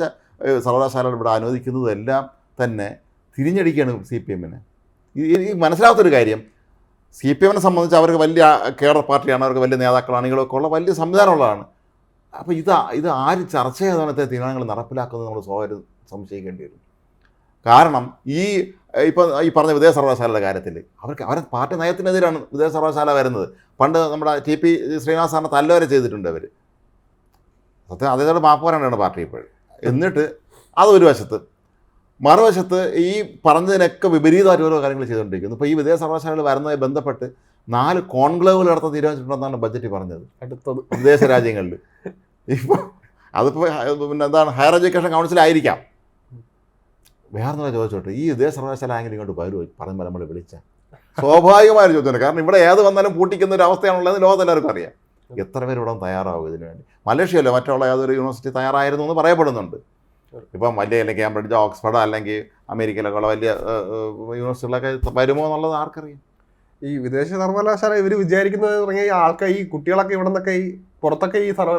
[SPEAKER 1] സർവകലാശാല ഇവിടെ അനുവദിക്കുന്നതെല്ലാം തന്നെ തിരിഞ്ഞടിക്കുകയാണ് സി പി എമ്മിന്. ഈ മനസ്സിലാവാത്തൊരു കാര്യം സി പി എമ്മിനെ സംബന്ധിച്ച് അവർക്ക് വലിയ കേഡർ പാർട്ടിയാണ് അവർക്ക് വലിയ നേതാക്കളാണ് അണികളൊക്കെ ഉള്ള വലിയ സംവിധാനമുള്ളതാണ്. അപ്പോൾ ഇത് ഇത് ആര് ചർച്ച ചെയ്താണ് ഇത്തരം തീരുമാനങ്ങൾ നടപ്പിലാക്കുന്നത് നമ്മൾ സ്വാഭാവികം സംശയിക്കേണ്ടി വരും. കാരണം ഈ ഇപ്പം ഈ പറഞ്ഞ വിദേശ സർവകലാശാലയുടെ കാര്യത്തിൽ അവർക്ക് അവരെ പാർട്ടി നയത്തിനെതിരാണ് വിദേശ സർവകലാശാല വരുന്നത്. പണ്ട് നമ്മുടെ ടി പി ശ്രീനിവാസ് സാറിനെ തല്ലവരെ ചെയ്തിട്ടുണ്ട് അവർ സത്യം അദ്ദേഹത്തോട് മാപ്പ് പറയാനാണ് പാർട്ടി ഇപ്പോൾ എന്നിട്ട് അതൊരു വശത്ത് മറുവശത്ത് ഈ പറഞ്ഞതിനൊക്കെ വിപരീതമായിട്ട് ഓരോ കാര്യങ്ങൾ ചെയ്തുകൊണ്ടിരിക്കുന്നു. ഇപ്പോൾ ഈ വിദേശ സർവകലാശാലകൾ വരുന്നതുമായി ബന്ധപ്പെട്ട് നാല് കോൺക്ലേവുകൾ നടത്താൻ തീരുമാനിച്ചിട്ടുണ്ടെന്നാണ് ബജറ്റ് പറഞ്ഞത്.
[SPEAKER 2] അടുത്തത്.
[SPEAKER 1] വിദേശ രാജ്യങ്ങളിൽ. ഇപ്പോൾ അതിപ്പോൾ പിന്നെ എന്താണ് ഹയർ എഡ്യൂക്കേഷൻ കൗൺസിലായിരിക്കാം. വേറെ ചോദിച്ചോട്ടെ? ഈ ഇതേ സർവകലാശാല ആയെങ്കിലും ഇങ്ങോട്ട് വരൂ പറയുമ്പോൾ നമ്മൾ വിളിച്ച. സ്വാഭാവികമായ ഒരു ചോദ്യമാണ്. കാരണം ഇവിടെ ഏത് വന്നാലും പൂട്ടിക്കുന്ന ഒരു അവസ്ഥയാണുള്ളത് ലോകത്ത് എല്ലാവർക്കും അറിയാം എത്ര പേര് ഇവിടെ തയ്യാറാവും ഇതിനു വേണ്ടി? മലേഷ്യയല്ലോ മറ്റുള്ള ഏതൊരു യൂണിവേഴ്സിറ്റി തയ്യാറായിരുന്നു എന്ന് പറയപ്പെടുന്നുണ്ട്. ഇപ്പം വലിയ അല്ലെങ്കിൽ കേംബ്രിഡ്ജ് ഓക്സ്ഫോർഡ് അല്ലെങ്കിൽ അമേരിക്കയിലൊക്കെ ഉള്ള വലിയ യൂണിവേഴ്സിറ്റികളൊക്കെ വരുമോ എന്നുള്ളത് ആർക്കറിയാം?
[SPEAKER 2] ഈ വിദേശ സർവകലാശാല ഇവർ വിചാരിക്കുന്നത് തുടങ്ങിയ ആൾക്കാർ ഈ കുട്ടികളൊക്കെ ഇവിടെ നിന്നൊക്കെ ഈ പുറത്തൊക്കെ ഈ സർവ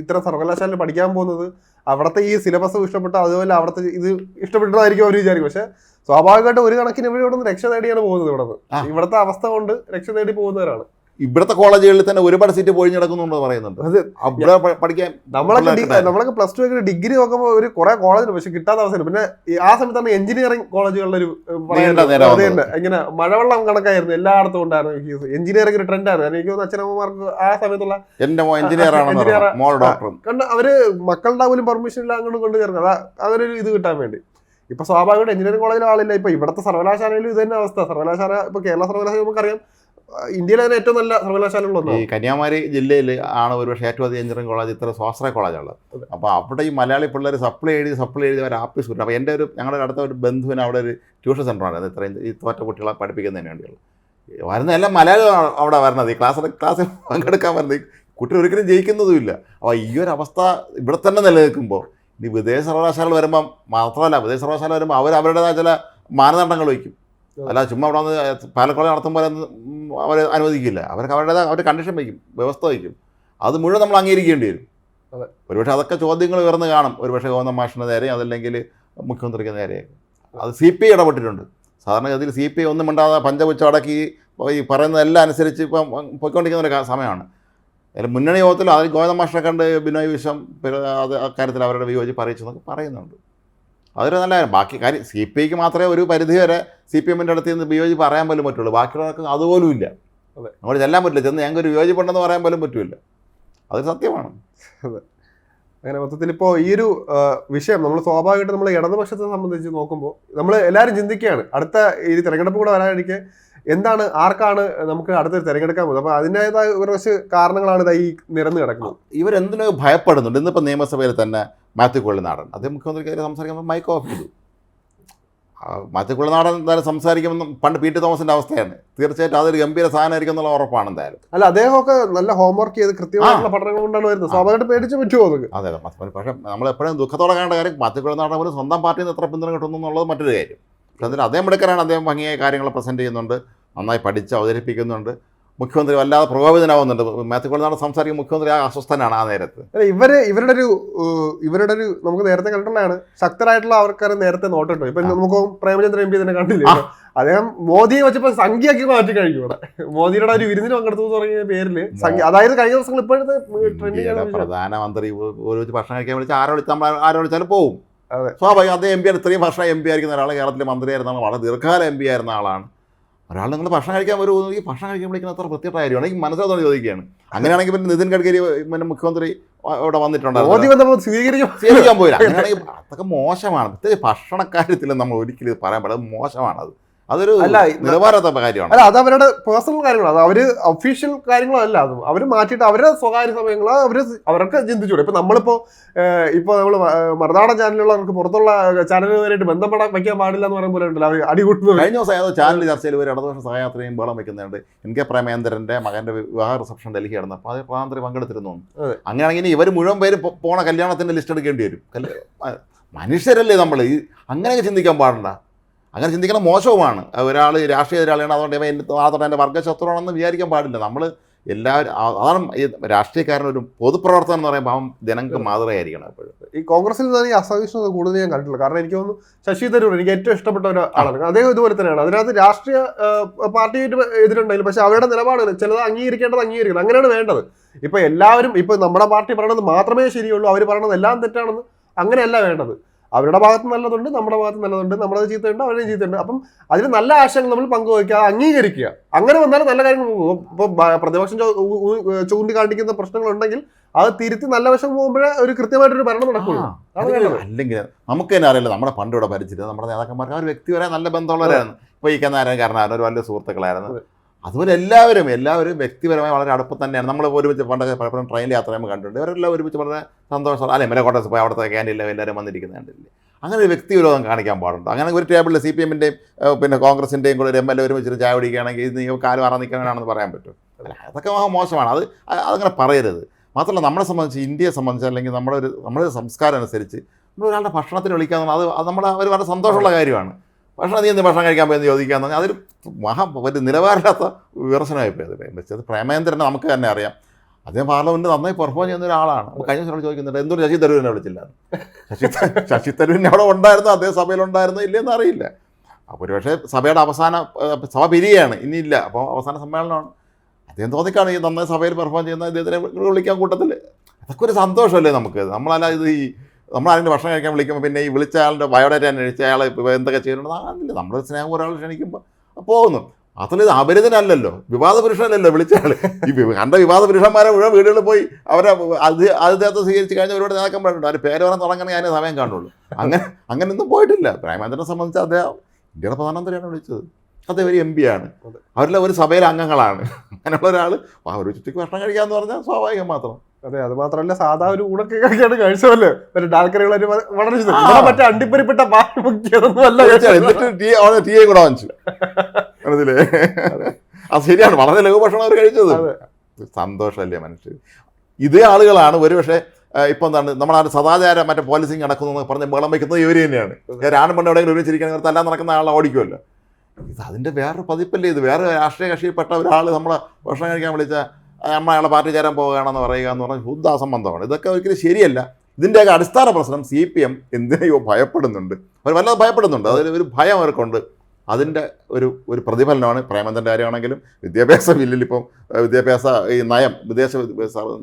[SPEAKER 2] ഇത്തരം സർവകലാശാലയിൽ പഠിക്കാൻ പോകുന്നത് അവിടുത്തെ ഈ സിലബസ് ഇഷ്ടപ്പെട്ട അതുപോലെ അവിടുത്തെ ഇത് ഇഷ്ടപ്പെട്ടതായിരിക്കും അവർ വിചാരിക്കും. പക്ഷെ സ്വാഭാവികമായിട്ടും ഒരു കണക്കിന് ഇവർ ഇവിടെ നിന്ന് രക്ഷ നേടിയാണ് പോകുന്നത് ഇവിടെ. നിന്ന് ഇവിടുത്തെ അവസ്ഥ കൊണ്ട് രക്ഷ നേടി പോകുന്നവരാണ്.
[SPEAKER 1] ഇവിടുത്തെ കോളേജുകളിൽ തന്നെ ഒരുപാട് സീറ്റ് പൊഴിഞ്ഞ് കിടക്കുന്നുണ്ടെന്ന് പറയുന്നുണ്ട്. അവിടെ പഠിക്കാൻ
[SPEAKER 2] നമ്മളൊക്കെ നമ്മളൊക്കെ പ്ലസ് ടു ഒക്കെ ഡിഗ്രി നോക്കുമ്പോൾ ഒരു കുറെ കോളേജിൽ പക്ഷെ കിട്ടാത്ത അവസരം പിന്നെ ആ സമയത്താണ് എഞ്ചിനീയറിംഗ് കോളേജുകളുടെ ഒരു. ഇങ്ങനെ മഴവെള്ളം കണക്കായിരുന്നു എല്ലായിടത്തും ഉണ്ടായിരുന്നു എഞ്ചിനീയറിംഗ് ഒരു ട്രെൻഡായിരുന്നു എനിക്ക് തോന്നുന്നു അച്ഛനമ്മമാർക്ക് ആ സമയത്തുള്ള
[SPEAKER 1] എന്റെ എഞ്ചിനീയർ
[SPEAKER 2] കണ്ട് അവർ മക്കളുടെ പോലും പെർമിഷൻ ഇല്ല അങ്ങോട്ട് കൊണ്ട് ചേർന്നു. അതാ അങ്ങനെ ഇത് കിട്ടാൻ വേണ്ടി. ഇപ്പൊ സ്വാഭാവികമായിട്ട് എഞ്ചിനീയറിംഗ് കോളേജിൽ ആളില്ല. ഇപ്പൊ ഇവിടുത്തെ സർവകലാശാലയിലും ഇത് തന്നെ അവസ്ഥ. സർവകലാശാല ഇപ്പൊ കേരള സർവകലാശാല നമുക്കറിയാം. ഇന്ത്യയിലെ തന്നെ ഏറ്റവും നല്ല സർവകലാശാലകളിൽ
[SPEAKER 1] ഈ കന്യാകുമാരി ജില്ലയിൽ ആണ് ഒരുപക്ഷെ ഏറ്റവും അധികം എഞ്ചിനീയറിംഗ് കോളേജ് ഇത്ര സ്വാശ്രയ കോളേജുള്ളത്. അപ്പോൾ അവിടെ ഈ മലയാളി പിള്ളേർ സപ്ലൈ എഴുതി സപ്ലൈ എഴുതി അവർ ആപ്പീസ് കിട്ടും അപ്പോൾ എന്റെ ഒരു ഞങ്ങളുടെ അടുത്ത ഒരു ബന്ധുവിന് അവിടെ ഒരു ട്യൂഷൻ സെന്ററാണ് അത് ഇത്രയും ഈ തോറ്റ കുട്ടികളെ പഠിപ്പിക്കുന്നതിന് വേണ്ടിയുള്ള. വരുന്ന എല്ലാം മലയാളികളാണ് അവിടെ വരുന്നത്. ഈ ക്ലാസ് ക്ലാസ്സിൽ പങ്കെടുക്കാൻ വരുന്നത് കുട്ടി ഒരിക്കലും ജയിക്കുന്നതുമില്ല. അപ്പോൾ ഈ ഒരു അവസ്ഥ ഇവിടെ തന്നെ നിലനിൽക്കുമ്പോൾ ഇനി വിദേശ സർവകലാശാല വരുമ്പം മാത്രമല്ല വിദേശ സർവകലാശാല വരുമ്പോൾ അവർ അവരുടേതായ ചില മാനദണ്ഡങ്ങൾ വയ്ക്കും അല്ല ചുമ്മാ അവിടെ വന്ന് പാലക്കോളെ പോലെ അവർ അനുവദിക്കില്ല. അവർക്ക് അവരുടേതായ അവർ കണ്ടീഷൻ വയ്ക്കും വ്യവസ്ഥ വയ്ക്കും. അത് മുഴുവൻ നമ്മൾ അംഗീകരിക്കേണ്ടി വരും. ഒരുപക്ഷെ അതൊക്കെ ചോദ്യങ്ങൾ ഉയർന്ന് കാണും. ഒരുപക്ഷെ ഗോവിന്ദ മാഷിന് നേരെ അതല്ലെങ്കിൽ മുഖ്യമന്ത്രിക്ക് നേരെ അത് സി പി ഐ ഇടപെട്ടിട്ടുണ്ട്. സാധാരണഗതിയിൽ സി പി ഐ ഒന്നും മിണ്ടാതെ പഞ്ചപുച്ച അടക്കി ഈ പറയുന്നതെല്ലാം അനുസരിച്ച് ഇപ്പം പോയിക്കൊണ്ടിരിക്കുന്ന ഒരു സമയമാണ്. അതിൽ മുന്നണി യോഗത്തിൽ അതിൽ ഗോവിന്ദ മാഷിനെ കണ്ട് ബിനോയ് വിശ്വം അത് അക്കാര്യത്തിൽ അവരുടെ വിയോജിപ്പ് അറിയിച്ചെന്നൊക്കെ പറയുന്നുണ്ട്. അതൊരു നല്ല കാര്യം. ബാക്കി കാര്യം സി പി ഐക്ക് മാത്രമേ ഒരു പരിധി വരെ സി പി എമ്മിന്റെ അടുത്ത് നിന്ന് വിയോജി പറയാൻ പോലും പറ്റുള്ളൂ. ബാക്കിയുള്ളവർക്ക് അതുപോലും ഇല്ല.
[SPEAKER 2] അതെ.
[SPEAKER 1] നമ്മൾ ചെല്ലാൻ പറ്റില്ല. ചെന്ന് ഞങ്ങൾക്ക് ഒരു വിയോജിപ്പുണ്ടെന്ന് പറയാൻ പോലും പറ്റില്ല. അതൊരു സത്യമാണ്.
[SPEAKER 2] അങ്ങനെ മൊത്തത്തിൽ ഇപ്പോൾ ഈ ഒരു വിഷയം നമ്മൾ സ്വാഭാവികമായിട്ട് നമ്മൾ ഇടതുപക്ഷത്തെ സംബന്ധിച്ച് നോക്കുമ്പോൾ നമ്മൾ എല്ലാവരും ചിന്തിക്കുകയാണ്. അടുത്ത ഈ തിരഞ്ഞെടുപ്പ് കൂടെ വരാനിരിക്കെ എന്താണ് ആർക്കാണ് നമുക്ക് അടുത്ത് തിരഞ്ഞെടുക്കാൻ പോകുന്നത്? അപ്പൊ അതിന്റെതായ കുറച്ച് കാരണങ്ങളാണ് ഇതായി ഈ നിരന്ന് കിടക്കുന്നത്.
[SPEAKER 1] ഇവരെന്തിനോ ഭയപ്പെടുന്നുണ്ട്. ഇന്നിപ്പോൾ നിയമസഭയിൽ തന്നെ മാത്യു കൊള്ളിനാടൻ. അദ്ദേഹം മുഖ്യമന്ത്രിക്കെതിരെ സംസാരിക്കുമ്പോൾ മൈക്ക് ഓഫ് ചെയ്തു. മാത്യു കൊള്ളിനാടൻ എന്തായാലും സംസാരിക്കുമ്പോൾ പണ്ട് പി ടി തോമസിന്റെ അവസ്ഥയാണ്. തീർച്ചയായിട്ടും അതൊരു ഗംഭീര സാധനമായിരിക്കും എന്നുള്ള ഉറപ്പാണ് എന്തായാലും.
[SPEAKER 2] അല്ല അദ്ദേഹമൊക്കെ നല്ല ഹോംവർക്ക് ചെയ്ത് കൃത്യമായിട്ടുള്ള പഠനങ്ങൾ കൊണ്ടാണ് വരുന്നത്. സ്വാഭാവികമായിട്ട് പേടിച്ച് പറ്റുമോ അതൊക്കെ
[SPEAKER 1] അതെ അതെ. പക്ഷേ നമ്മൾ എപ്പോഴും ദുഃഖത്തോടെ കാണേണ്ട കാര്യം മാത്യു കൊള്ളിനാടൻ പോലും സ്വന്തം പാർട്ടിയിൽ നിന്ന് എത്ര പിന്തുണ കിട്ടുന്നു എന്നുള്ളത് മറ്റൊരു കാര്യം. പക്ഷേ അതിന് അദ്ദേഹം എടുക്കാനാണ് അദ്ദേഹം ഭംഗിയായ കാര്യങ്ങൾ പ്രസന്റ് ചെയ്യുന്നുണ്ട്. നന്നായി പഠിച്ച് അവതരിപ്പിക്കുന്നുണ്ട്. മുഖ്യമന്ത്രി വല്ലാതെ പ്രകോപിതനാവുന്നുണ്ട്. മാത്യു കൊള്ളിനാടൻ സംസാരിക്കും മുഖ്യമന്ത്രി ആ അസ്വസ്ഥനാണ് ആ നേരത്ത്.
[SPEAKER 2] അല്ല ഇവർ ഇവരുടെ ഒരു ഇവരുടെ ഒരു നമുക്ക് നേരത്തെ കണ്ടിട്ടുള്ളതാണ്. ശക്തരായിട്ടുള്ള ആൾക്കാർ നേരത്തെ നോട്ടുണ്ടോ ഇപ്പൊ. നമുക്ക് പ്രേമചന്ദ്ര എം പി തന്നെ കണ്ടില്ല. അദ്ദേഹം മോദിയെ വെച്ചപ്പോ സംഖ്യയാക്കി മാറ്റി കഴിഞ്ഞു ഇവിടെ. മോദിയുടെ ഒരു വിരുന്നിന് പങ്കെടുത്തു എന്ന് പേരിൽ സംഖ്യ അതായത് കഴിഞ്ഞ ദിവസങ്ങൾ ഇപ്പോഴത്തെ
[SPEAKER 1] പ്രധാനമന്ത്രി ഒരു ഭക്ഷണം കഴിക്കാൻ വിളിച്ചാൽ ആരോ വിളിച്ചാൽ നമ്മൾ ആരോ വിളിച്ചാലും പോവും.
[SPEAKER 2] അതെ.
[SPEAKER 1] സ്വാഭാവികം അദ്ദേഹം എം പി ആണ് ഇത്രയും വർഷം എം പി ആയിരിക്കുന്ന ഒരാൾ കേരളത്തിലെ മന്ത്രിയായിരുന്ന ആൾ വളരെ ദീർഘകാല എം പി ആയിരുന്ന ആളാണ്. ഒരാൾ നിങ്ങൾ ഭക്ഷണം കഴിക്കാൻ വരുമോ ഈ ഭക്ഷണം കഴിക്കുമ്പോഴേക്കും അത്ര വൃത്തിയുടെ കാര്യമാണ്. എനിക്ക് മനസ്സിലാവുന്ന ചോദിക്കുകയാണ്. അങ്ങനെയാണെങ്കിൽ പിന്നെ നിതിൻ ഗഡ്കരി പിന്നെ മുഖ്യമന്ത്രി അവിടെ വന്നിട്ടുണ്ടായിരുന്നു. സ്വീകരിക്കാൻ പോയില്ല. അങ്ങനെയാണെങ്കിൽ അതൊക്കെ മോശമാണ്. പ്രത്യേകിച്ച് ഭക്ഷണക്കാര്യത്തിൽ നമ്മൾ ഒരിക്കലും ഇത് പറയാൻ പാടില്ല. മോശമാണത്. മോശമാണ് അത് അതൊരു
[SPEAKER 2] അല്ല, ഇത്
[SPEAKER 1] കാര്യമാണ്.
[SPEAKER 2] അല്ല അത് അവരുടെ പേഴ്സണൽ കാര്യങ്ങളാണ് അത് അവർ ഒഫീഷ്യൽ കാര്യങ്ങളല്ല അത് അവർ മാറ്റിയിട്ട് അവരുടെ സ്വകാര്യ സമയങ്ങൾ അവർ അവർക്ക് ചിന്തിച്ചൂടെ. ഇപ്പൊ നമ്മളിപ്പോ ഇപ്പൊ നമ്മൾ മറുനാടൻ ചാനലുള്ളവർക്ക് പുറത്തുള്ള ചാനലുകാരായിട്ട് ബന്ധപ്പെടാൻ വെക്കാൻ പാടില്ല എന്ന് പറയുമ്പോൾ ഉണ്ടല്ലോ അവർ അടികൂട്ടുന്നത്
[SPEAKER 1] കഴിഞ്ഞ ദിവസം ഏതോ ചാനൽ ചർച്ചയിൽ ഒരു ഇടതുപക്ഷ സഹയാത്രയും ബഹളം വെക്കുന്നുണ്ട്. എൻ കെ പ്രേമേന്ദ്രന്റെ മകന്റെ വിവാഹ റിസപ്ഷൻ ഡൽഹി ആയിരുന്നു അപ്പോൾ അത് പ്രധാനമന്ത്രി പങ്കെടുത്തിരുന്നു. അങ്ങനെയാണെങ്കിൽ ഇവർ മുഴുവൻ പേര് പോണ കല്യാണത്തിന്റെ ലിസ്റ്റ് എടുക്കേണ്ടി വരും. മനുഷ്യരല്ലേ നമ്മൾ ഈ അങ്ങനെയൊക്കെ ചിന്തിക്കാൻ പാടില്ല. അങ്ങനെ ചിന്തിക്കണം മോശവുമാണ്. ഒരാൾ രാഷ്ട്രീയ എതിരാളിയാണ് അതുകൊണ്ട് ഇവ എന്റെ അതുകൊണ്ട് എന്റെ വർഗശത്രുവാണെന്ന് വിചാരിക്കാൻ പാടില്ല. നമ്മൾ എല്ലാവരും അതാണ് ഈ രാഷ്ട്രീയക്കാരൻ ഒരു പൊതുപ്രവർത്തനം എന്ന് പറയുമ്പോൾ അവൻ ജനങ്ങൾക്ക് മാതൃകയായിരിക്കണം എപ്പോഴും.
[SPEAKER 2] ഈ കോൺഗ്രസിൽ നിന്ന് ഈ അസഹിഷ്ണുത കൂടുതൽ ഞാൻ കണ്ടിട്ടില്ല. കാരണം എനിക്ക് തോന്നുന്നു ശശി തരൂർ എനിക്ക് ഏറ്റവും ഇഷ്ടപ്പെട്ട ഒരു ആളാണ് അദ്ദേഹം ഇതുപോലെ തന്നെയാണ്. അതിനകത്ത് രാഷ്ട്രീയ പാർട്ടിയായിട്ട് എതിരുണ്ടെങ്കിലും പക്ഷെ അവരുടെ നിലപാടുകൾ ചിലത് അംഗീകരിക്കേണ്ടത് അംഗീകരിക്കണം. അങ്ങനെയാണ് വേണ്ടത്. ഇപ്പൊ എല്ലാവരും ഇപ്പൊ നമ്മുടെ പാർട്ടി പറയണത് മാത്രമേ ശരിയുള്ളൂ. അവർ പറയണത് എല്ലാം തെറ്റാണെന്ന് അങ്ങനെയല്ല വേണ്ടത്. അവരുടെ ഭാഗത്ത് നല്ലതുണ്ട് നമ്മുടെ ഭാഗത്ത് നല്ലതുണ്ട് നമ്മുടെ ചീത്തയുണ്ട് അവരുടെ ചീത്തയുണ്ട്. അപ്പം അതിൽ നല്ല ആശയങ്ങൾ നമ്മൾ പങ്കുവയ്ക്കുക അംഗീകരിക്കുക. അങ്ങനെ വന്നാലും നല്ല കാര്യങ്ങൾ പോകും. ഇപ്പൊ ബ- പ്രതിപക്ഷം ചൂണ്ടിക്കാണിക്കുന്ന പ്രശ്നങ്ങളുണ്ടെങ്കിൽ അത് തിരുത്തി നല്ല വശം പോകുമ്പോഴേ ഒരു കൃത്യമായിട്ടൊരു ഭരണം നടക്കുള്ളൂ
[SPEAKER 1] അല്ലെങ്കിൽ- നമുക്ക് തന്നെ അറിയില്ല നമ്മുടെ പണ്ട് ഇവിടെ ഭരിച്ചിരുന്നത് നമ്മുടെ നേതാക്കന്മാർക്ക് ആ ഒരു വ്യക്തി വരെ നല്ല ബന്ധമുള്ളവരായിരുന്നു. ഇപ്പോൾ ഈ കന്നാരൻകാരനായിരുന്നു ഒരു വലിയ സുഹൃത്തുക്കളായിരുന്നു. അതുപോലെ എല്ലാവരും എല്ലാവരും വ്യക്തിപരമായി വളരെ അടുപ്പം തന്നെയാണ്. നമ്മൾ ഒരുമിച്ച് പണ്ടൊക്കെ പലപ്പോഴും ട്രെയിൻ യാത്ര ചെയ്യുമ്പോൾ കണ്ടിട്ടുണ്ട്. ഇവരെല്ലാം ഒരുമിച്ച് വളരെ സന്തോഷം അല്ലെ? മലക്കോട്ടത്ത് പോയി അവിടുത്തെ ക്യാന്റീനിൽ എല്ലാവരും വന്നിരിക്കുന്നത് കണ്ടില്ലേ? അങ്ങനെ ഒരു വ്യക്തി വിരോധം കാണിക്കാൻ പാടുണ്ട്. അങ്ങനെ ഒരു ടേബിളിൽ സി പി എമ്മിന്റെയും പിന്നെ കോൺഗ്രസിന്റെയും കൂടെ ഒരു എം എൽ എ ഒരുമിച്ച് ചായ കുടിക്കുകയാണെങ്കിൽ ഇത് നീ കാൽ മാറാൻ നിൽക്കാനാണെന്ന് പറയാൻ പറ്റും. അല്ല അതൊക്കെ മോശമാണ്. അത് അതങ്ങനെ പറയരുത്. മാത്രമല്ല നമ്മളെ സംബന്ധിച്ച് ഇന്ത്യയെ സംബന്ധിച്ച് അല്ലെങ്കിൽ നമ്മുടെ ഒരു നമ്മുടെ സംസ്കാരം അനുസരിച്ച് നമ്മൾ ഒരാളുടെ ഭക്ഷണത്തിന് വിളിക്കുക എന്ന് പറഞ്ഞാൽ അത് അത് നമ്മൾ ഒരു വളരെ സന്തോഷമുള്ള കാര്യമാണ്. ഭക്ഷണം നീ എന്ത് ഭക്ഷണം കഴിക്കാൻ പോയെന്ന് എന്ന് പറഞ്ഞാൽ അതൊരു മഹാ ഒരു നിലവാരമില്ലാത്ത വിമർശനമായി പോയത് പ്രേമേന്ദ്രനെ നമുക്ക് തന്നെ അറിയാം. അദ്ദേഹം പാർലമെന്റ് നന്നായി പെർഫോം ചെയ്യുന്ന ഒരാളാണ്. അപ്പോൾ കഴിഞ്ഞ ദിവസം ചോദിക്കുന്നുണ്ട് എന്തൊരു ശശി തരൂരിനെ വിളിച്ചില്ല? ശശി ശശി തരൂരിനെ അവിടെ ഉണ്ടായിരുന്നു? അദ്ദേഹം സഭയിലുണ്ടായിരുന്നു? ഇല്ലെന്ന് അറിയില്ല. അപ്പോൾ ഒരുപക്ഷെ സഭയുടെ അവസാന സഭ പിരിയാണ് ഇനിയില്ല അപ്പോൾ അവസാന സമ്മേളനമാണ്. അദ്ദേഹം തോന്നിക്കാണ് ഈ നന്നായി സഭയിൽ പെർഫോം ചെയ്യുന്ന അദ്ദേഹത്തിനെ വിളിക്കാൻ കൂട്ടത്തിൽ അതൊക്കെ ഒരു സന്തോഷമല്ലേ നമുക്ക്? നമ്മളല്ല ഇത് ഈ നമ്മളാരെങ്കിലും ഭക്ഷണം കഴിക്കാൻ വിളിക്കുമ്പോൾ പിന്നെ ഈ വിളിച്ച ആളുടെ ബയോഡേറ്റ അന്വേഷിച്ച അയാൾ ഇപ്പോൾ എന്തൊക്കെ ചെയ്യുന്നുണ്ട്? ആണെന്നില്ല നമ്മുടെ സ്നേഹം ഒരാൾ ക്ഷണിക്കുമ്പോൾ പോകുന്നു. അതിൽ ഇത് അപരിതനല്ലല്ലോ വിവാദ പുരുഷനല്ലല്ലോ വിളിച്ച ആൾ ഈ കണ്ട വിവാദ പുരുഷന്മാരെ മുഴുവൻ വീടുകളിൽ പോയി അവരെ അത് അദ്ദേഹത്തെ സ്വീകരിച്ച് കഴിഞ്ഞ ഒരുപാട് നേതാക്കം പറഞ്ഞിട്ടുണ്ട് അവർ പേര് പറയാൻ തുടങ്ങണമെങ്കിൽ ഞാനേ സമയം കാണുള്ളൂ. അങ്ങനെ അങ്ങനെ ഒന്നും പോയിട്ടില്ല. പ്രേമചന്ദ്രനെ സംബന്ധിച്ച് അദ്ദേഹം ഇന്ത്യയുടെ പ്രധാനമന്ത്രിയാണ് വിളിച്ചത്. അദ്ദേഹം ഒരു എം പി ആണ്.
[SPEAKER 2] അവരിലെ
[SPEAKER 1] അവരെല്ലാം ഒരു സഭയിലെ അംഗങ്ങളാണ്. അങ്ങനെയുള്ള ഒരാൾ ഒരു ചുറ്റിക്ക് ഭക്ഷണം കഴിക്കാമെന്ന് പറഞ്ഞാൽ സ്വാഭാവികം മാത്രം.
[SPEAKER 2] അതെ അത് മാത്രമല്ല സാധാ ഒരു ഊണൊക്കെ കഴിക്കാണ് കഴിച്ചതല്ലേ? മറ്റേ ഡാൽക്കറികൾ വളരെ മറ്റേ അണ്ടിപ്പരിപ്പെട്ട
[SPEAKER 1] ടീയെ കൂടെ വാങ്ങിച്ചു. മനസ്സിലേ അത്. ശരിയാണ്. വളരെ ലഘുഭക്ഷണം അവർ കഴിച്ചത്. സന്തോഷമല്ലേ മനുഷ്യർ? ഇതേ ആളുകളാണ് ഒരുപക്ഷെ ഇപ്പം എന്താണ് നമ്മളാണ് സദാചാര മറ്റേ പോലീസിങ് നടക്കുന്നു പറഞ്ഞ് ബഹളം വയ്ക്കുന്നത് ഇവർ തന്നെയാണ്. രാണും പണ്ട് എവിടെയെങ്കിലും ഒരുമിച്ചിരിക്കാൻ തല്ലാൻ നടക്കുന്ന ആളെ ഓടിക്കുമല്ലോ. ഇത് അതിന്റെ വേറൊരു പതിപ്പല്ലേ ഇത്? വേറെ രാഷ്ട്രീയ കക്ഷിയിൽപ്പെട്ട ഒരാൾ നമ്മളെ ഭക്ഷണം കഴിക്കാൻ വിളിച്ച അമ്മ അയാളെ പാർട്ടി ചേരാൻ പോവുകയാണെന്ന് പറയുക എന്ന് പറഞ്ഞാൽ ശുദ്ധ അസംബന്ധമാണ്. ഇതൊക്കെ ഒരിക്കലും ശരിയല്ല. ഇതിന്റെയൊക്കെ അടിസ്ഥാന പ്രശ്നം സി പി എം എന്തിനെയോ ഭയപ്പെടുന്നുണ്ട്. അവർ വല്ലാതെ ഭയപ്പെടുന്നുണ്ട്. അതിൽ ഒരു ഭയം അവർക്കുണ്ട്. അതിന്റെ ഒരു ഒരു പ്രതിഫലനമാണ് പ്രേമന്തന്റെ കാര്യമാണെങ്കിലും വിദ്യാഭ്യാസ ബില്ലിൽ ഇപ്പം വിദ്യാഭ്യാസ ഈ നയം വിദേശ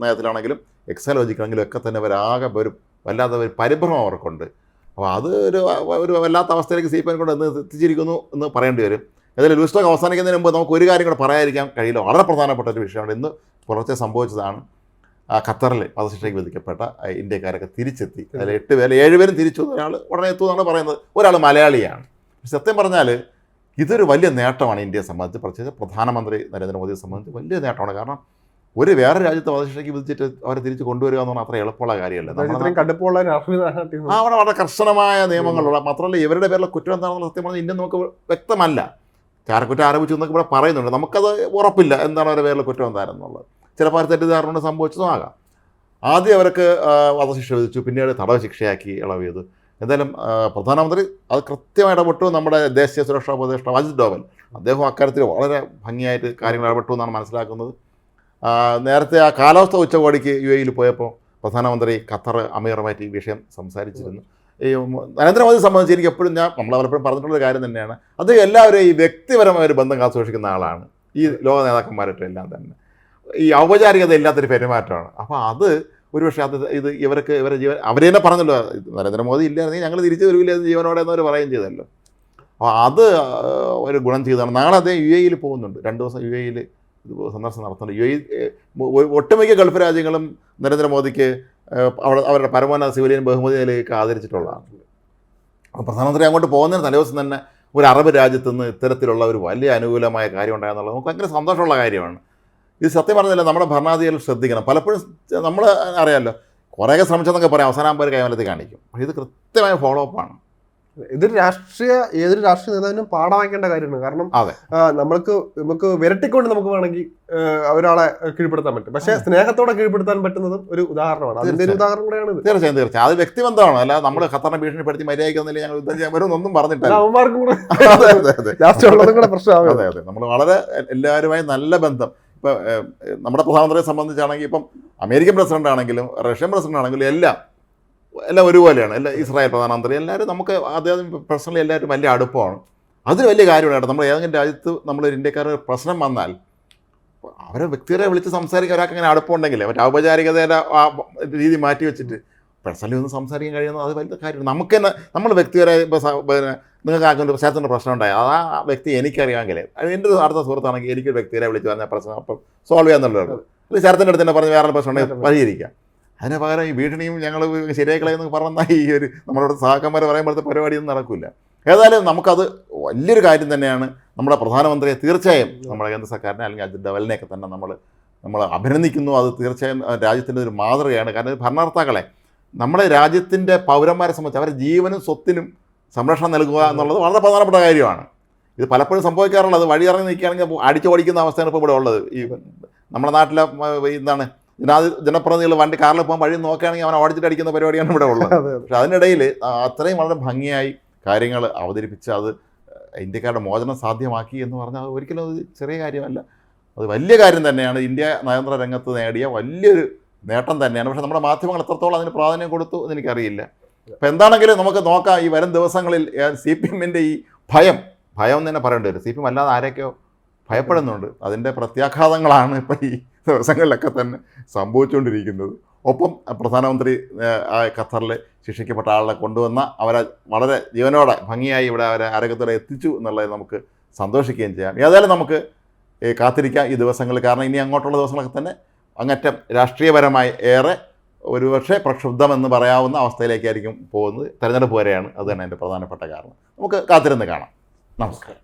[SPEAKER 1] നയത്തിലാണെങ്കിലും എക്സലോജിക്കാണെങ്കിലും ഒക്കെ തന്നെ അവരാകെ ഒരു വല്ലാത്ത ഒരു പരിഭ്രമം അവർക്കുണ്ട്. അപ്പോൾ അത് ഒരു ഒരു വല്ലാത്ത അവസ്ഥയിലേക്ക് സി പി എം കൊണ്ട് എന്ന് എത്തിച്ചിരിക്കുന്നു എന്ന് പറയേണ്ടി വരും. ഏതായാലും ലൂസ്റ്റോക്ക് അവസാനിക്കുന്നതിന് മുമ്പ് നമുക്ക് ഒരു കാര്യം കൂടെ പറയാതിരിക്കാൻ കഴിയില്ല. വളരെ പ്രധാനപ്പെട്ട ഒരു വിഷയമാണ്. ഇന്ന് പുറത്തെ സംഭവിച്ചതാണ്. ഖത്തറിൽ വധശിക്ഷയ്ക്ക് വിധിക്കപ്പെട്ട ഇന്ത്യക്കാരൊക്കെ തിരിച്ചെത്തി. അതിൽ എട്ട് പേര് ഏഴുപേരും തിരിച്ചു. ഒരാൾ ഉടനെ എത്തുമെന്നാണ് പറയുന്നത്. ഒരാൾ മലയാളിയാണ്. സത്യം പറഞ്ഞാൽ ഇതൊരു വലിയ നേട്ടമാണ് ഇന്ത്യയെ സംബന്ധിച്ച്. പ്രത്യേകിച്ച് പ്രധാനമന്ത്രി നരേന്ദ്രമോദിയെ സംബന്ധിച്ച് വലിയ നേട്ടമാണ്. കാരണം ഒരു വേറെ രാജ്യത്തെ വധശിക്ഷയ്ക്ക് വിധിച്ചിട്ട് അവരെ തിരിച്ച് കൊണ്ടുവരിക എന്ന് പറഞ്ഞാൽ അത്ര എളുപ്പമുള്ള കാര്യമല്ല. അവിടെ വളരെ കർശനമായ നിയമങ്ങളുള്ള മാത്രമല്ല ഇവരുടെ പേരിലെ കുറ്റം എന്താണെന്നുള്ള സത്യം പറഞ്ഞാൽ ഇന്ത്യ നമുക്ക് വ്യക്തമല്ല. ചാരക്കുറ്റം ആരോപിച്ചു എന്നൊക്കെ ഇവിടെ പറയുന്നുണ്ട്. നമുക്കത് ഉറപ്പില്ല എന്താണ് അവരുടെ പേരിൽ കുറ്റം എന്തായിരുന്നുള്ളത് ചിലപ്പോൾ അവർ തെറ്റിദ്ധാരണ സംഭവിച്ചതും ആകാം. ആദ്യം അവർക്ക് വധശിക്ഷ വിധിച്ചു പിന്നീട് തടവ് ശിക്ഷയാക്കി ഇളവ് ചെയ്തു. എന്തായാലും പ്രധാനമന്ത്രി അത് കൃത്യമായി ഇടപെട്ടു. നമ്മുടെ ദേശീയ സുരക്ഷാ ഉപദേഷ്ടാവ് അജിത് ഡോവൽ അദ്ദേഹം അക്കാര്യത്തിൽ വളരെ ഭംഗിയായിട്ട് കാര്യങ്ങൾ ഇടപെട്ടു എന്നാണ് മനസ്സിലാക്കുന്നത്. നേരത്തെ ആ കാലാവസ്ഥ ഉച്ചകോടിക്ക് യു എയിൽ പോയപ്പോൾ പ്രധാനമന്ത്രി ഖത്തർ അമീറുമായിട്ട് ഈ വിഷയം സംസാരിച്ചിരുന്നു. ഈ നരേന്ദ്രമോദി സംബന്ധിച്ച് എനിക്ക് എപ്പോഴും ഞാൻ നമ്മൾ പലപ്പോഴും പറഞ്ഞിട്ടുള്ള കാര്യം തന്നെയാണ്. അത് എല്ലാവരും ഈ വ്യക്തിപരമായ ഒരു ബന്ധം കാത്തുസൂക്ഷിക്കുന്ന ആളാണ്. ഈ ലോക നേതാക്കന്മാരായിട്ട് എല്ലാം തന്നെ. ഈ ഔപചാരികത ഇല്ലാത്തൊരു പെരുമാറ്റമാണ്. അപ്പോൾ അത് ഒരുപക്ഷെ അത് ഇത് ഇവർക്ക് ഇവരെ ജീവൻ അവർ തന്നെ പറഞ്ഞല്ലോ നരേന്ദ്രമോദി ഇല്ലായിരുന്നെങ്കിൽ ഞങ്ങൾ തിരിച്ചു വരില്ല ജീവനോടെ എന്നവർ പറയുകയും ചെയ്തല്ലോ. അപ്പോൾ അത് ഒരു ഗുണം ചെയ്തതാണ് നാളെ അദ്ദേഹം യു എയിൽ പോകുന്നുണ്ട്. രണ്ട് ദിവസം യു എയിൽ സന്ദർശനം നടത്തുന്നുണ്ട്. യു എ ഒട്ടുമിക്ക ഗൾഫ് രാജ്യങ്ങളും നരേന്ദ്രമോദിക്ക് അവിടെ അവരുടെ പരമോന്നത സിവിലിയൻ ബഹുമതി ആദരിച്ചിട്ടുള്ളതാണ്. അപ്പോൾ പ്രധാനമന്ത്രി അങ്ങോട്ട് പോകുന്നതിന് തലേദിവസം തന്നെ ഒരു അറബ് രാജ്യത്ത് നിന്ന് ഇത്തരത്തിലുള്ള ഒരു വലിയ അനുകൂലമായ കാര്യം ഉണ്ടായെന്നുള്ളത് നമുക്ക് ഭയങ്കര സന്തോഷമുള്ള കാര്യമാണ്. ഇത് സത്യം പറഞ്ഞില്ല നമ്മുടെ ഭരണാധികാരികൾ ശ്രദ്ധിക്കണം. പലപ്പോഴും നമ്മൾ അറിയാമല്ലോ കുറേയൊക്കെ ശ്രമിച്ചെന്നൊക്കെ പറയാം. അവസാനം ഒരു കൈമലത്തിൽ കാണിക്കും. പക്ഷേ ഇത് കൃത്യമായ ഫോളോ അപ്പ് ആണ്.
[SPEAKER 2] ഇതൊരു രാഷ്ട്രീയ ഏതൊരു രാഷ്ട്രീയ നേതാവിനും പാഠം വാങ്ങിക്കേണ്ട കാര്യമാണ്. കാരണം നമ്മൾക്ക് നമുക്ക് വിരട്ടിക്കൊണ്ട് നമുക്ക് വേണമെങ്കിൽ ഒരാളെ കീഴ്പ്പെടുത്താൻ പറ്റും. പക്ഷേ സ്നേഹത്തോടെ കീഴ്പ്പെടുത്താൻ പറ്റുന്നതും ഒരു ഉദാഹരണമാണ്. അതിന്റെ ഒരു ഉദാഹരണം കൂടെയാണ്
[SPEAKER 1] തീർച്ചയായും തീർച്ചയായും. അത് വ്യക്തിബന്ധമാണ്. അല്ല നമ്മൾ ഖത്തറിനെ ഭീഷണിപ്പെടുത്തി മര്യാദയ്ക്കൊന്നുമില്ല ഞങ്ങൾ യുദ്ധം ചെയ്യാൻ ഒന്നും പറഞ്ഞിട്ടില്ല.
[SPEAKER 2] അവന്മാർക്കും കൂടെ ലാസ്റ്റ് ഉള്ളതും കൂടെ പ്രശ്നമാകും
[SPEAKER 1] അതെ അതെ. നമ്മൾ വളരെ എല്ലാവരുമായി നല്ല ബന്ധം. ഇപ്പം നമ്മുടെ പ്രധാനമന്ത്രിയെ സംബന്ധിച്ചാണെങ്കിൽ ഇപ്പം അമേരിക്കൻ പ്രസിഡന്റ് ആണെങ്കിലും റഷ്യൻ പ്രസിഡന്റ് ആണെങ്കിലും എല്ലാം എല്ലാം ഒരുപോലെയാണ്. എല്ലാ ഇസ്രായേൽ പ്രധാനമന്ത്രി എല്ലാവരും നമുക്ക് അദ്ദേഹം പേഴ്സണലി എല്ലാവരും വലിയ അടുപ്പമാണ്. അതൊരു വലിയ കാര്യമാണ് കേട്ടോ നമ്മൾ ഏതെങ്കിലും രാജ്യത്ത് നമ്മൾ ഒരു ഇന്ത്യക്കാരുടെ പ്രശ്നം വന്നാൽ അവരെ വ്യക്തികളെ വിളിച്ച് സംസാരിക്കാൻ ഒരാൾക്ക് അങ്ങനെ അടുപ്പമുണ്ടെങ്കിൽ മറ്റേ ഔപചാരികതയുടെ ആ രീതി മാറ്റി വെച്ചിട്ട് പേഴ്സണലി ഒന്ന് സംസാരിക്കാൻ കഴിയുന്നത് അത് വലിയ കാര്യമാണ്. നമുക്ക് തന്നെ നമ്മൾ വ്യക്തിപരെ ഇപ്പോൾ സ- പിന്നെ നിങ്ങൾക്ക് ആക്കുന്ന പ്രശ്നത്തിന്റെ പ്രശ്നം ഉണ്ടായി അത് ആ വ്യക്തി എനിക്കറിയാമെങ്കിൽ എന്റെ ഒരു അടുത്ത സുഹൃത്താണെങ്കിൽ എനിക്ക് വ്യക്തിയെ വിളിച്ച് പറഞ്ഞ പ്രശ്നം അപ്പം സോൾവ് ചെയ്യാന്നുള്ളത് അത് ശരത്തിന്റെ അടുത്ത് തന്നെ പറഞ്ഞ് വേറെ പ്രശ്നം ഉണ്ടെങ്കിൽ പരിഹരിക്കാം. അതിന് പകരം ഈ ഭീഷണിയും ഞങ്ങൾ ശരിയാക്കളയെന്ന് പറഞ്ഞാൽ ഈ ഒരു നമ്മളോട് സഹാക്കന്മാർ പറയുമ്പോഴത്തെ പരിപാടിയൊന്നും നടക്കില്ല ഏതായാലും നമുക്കത് വലിയൊരു കാര്യം തന്നെയാണ്. നമ്മുടെ പ്രധാനമന്ത്രിയെ തീർച്ചയായും നമ്മുടെ കേന്ദ്ര സർക്കാരിനെ അല്ലെങ്കിൽ അജിത് ഡവലിനെയൊക്കെ തന്നെ നമ്മൾ നമ്മൾ അഭിനന്ദിക്കുന്നു. അത് തീർച്ചയായും രാജ്യത്തിന്റെ ഒരു മാതൃകയാണ്. കാരണം ഭരണകർത്താക്കളെ നമ്മുടെ രാജ്യത്തിന്റെ പൗരന്മാരെ സംബന്ധിച്ച് അവരുടെ ജീവനും സ്വത്തിനും സംരക്ഷണം നൽകുക എന്നുള്ളത് വളരെ പ്രധാനപ്പെട്ട കാര്യമാണ്. ഇത് പലപ്പോഴും സംഭവിക്കാറുള്ളത്. വഴി ഇറങ്ങി നിൽക്കുകയാണെങ്കിൽ അടിച്ചു ഓടിക്കുന്ന അവസ്ഥയാണ് ഇപ്പോൾ ഇവിടെ ഉള്ളത്. ഈ നമ്മുടെ നാട്ടിലെ എന്താണ് ജനാധി ജനപ്രതിനിധികൾ വണ്ടി കാറിൽ പോകാൻ വഴി നോക്കുകയാണെങ്കിൽ അവൻ ഓടിച്ചിട്ട് അടിക്കുന്ന പരിപാടിയാണ് ഇവിടെ ഉള്ളത്. പക്ഷെ അതിനിടയിൽ അത്രയും വളരെ ഭംഗിയായി കാര്യങ്ങൾ അവതരിപ്പിച്ച് അത് ഇന്ത്യക്കാരുടെ മോചനം സാധ്യമാക്കി എന്ന് പറഞ്ഞാൽ ഒരിക്കലും അത് ചെറിയ കാര്യമല്ല. അത് വലിയ കാര്യം തന്നെയാണ്. ഇന്ത്യ നയതന്ത്ര രംഗത്ത് നേടിയ വലിയൊരു നേട്ടം തന്നെയാണ്. പക്ഷേ നമ്മുടെ മാധ്യമങ്ങൾ എത്രത്തോളം അതിന് പ്രാധാന്യം കൊടുത്തു എന്ന് എനിക്കറിയില്ല. അപ്പോൾ എന്താണെങ്കിലും നമുക്ക് നോക്കാം ഈ വരും ദിവസങ്ങളിൽ സി പി എമ്മിന്റെ ഈ ഭയം ഭയം എന്ന് തന്നെ പറയേണ്ടി വരും. സി പി എം അല്ലാതെ ആരൊക്കെയോ ഭയപ്പെടുന്നുണ്ട്. അതിന്റെ പ്രത്യാഘാതങ്ങളാണ് ഇപ്പോൾ ഈ ദിവസങ്ങളിലൊക്കെ തന്നെ സംഭവിച്ചുകൊണ്ടിരിക്കുന്നത്. ഒപ്പം പ്രധാനമന്ത്രി ഖത്തറിലെ ശിക്ഷിക്കപ്പെട്ട ആളെ കൊണ്ടുവന്ന അവരെ വളരെ ജീവനോടെ ഭംഗിയായി ഇവിടെ അവരെ ആരോഗ്യത്തോടെ എത്തിച്ചു എന്നുള്ളത് നമുക്ക് സന്തോഷിക്കുകയും ചെയ്യാം. ഏതായാലും നമുക്ക് കാത്തിരിക്കാം ഈ ദിവസങ്ങൾ കാരണം ഇനി അങ്ങോട്ടുള്ള ദിവസങ്ങളൊക്കെ തന്നെ അങ്ങറ്റം രാഷ്ട്രീയപരമായി ഏറെ ഒരുപക്ഷെ പ്രക്ഷുബ്ധമെന്ന് പറയാവുന്ന അവസ്ഥയിലേക്കായിരിക്കും പോകുന്നത്. തെരഞ്ഞെടുപ്പ് വരെയാണ്. അത് തന്നെ അതിന്റെ പ്രധാനപ്പെട്ട കാരണം. നമുക്ക് കാത്തിരുന്ന് കാണാം. നമസ്കാരം.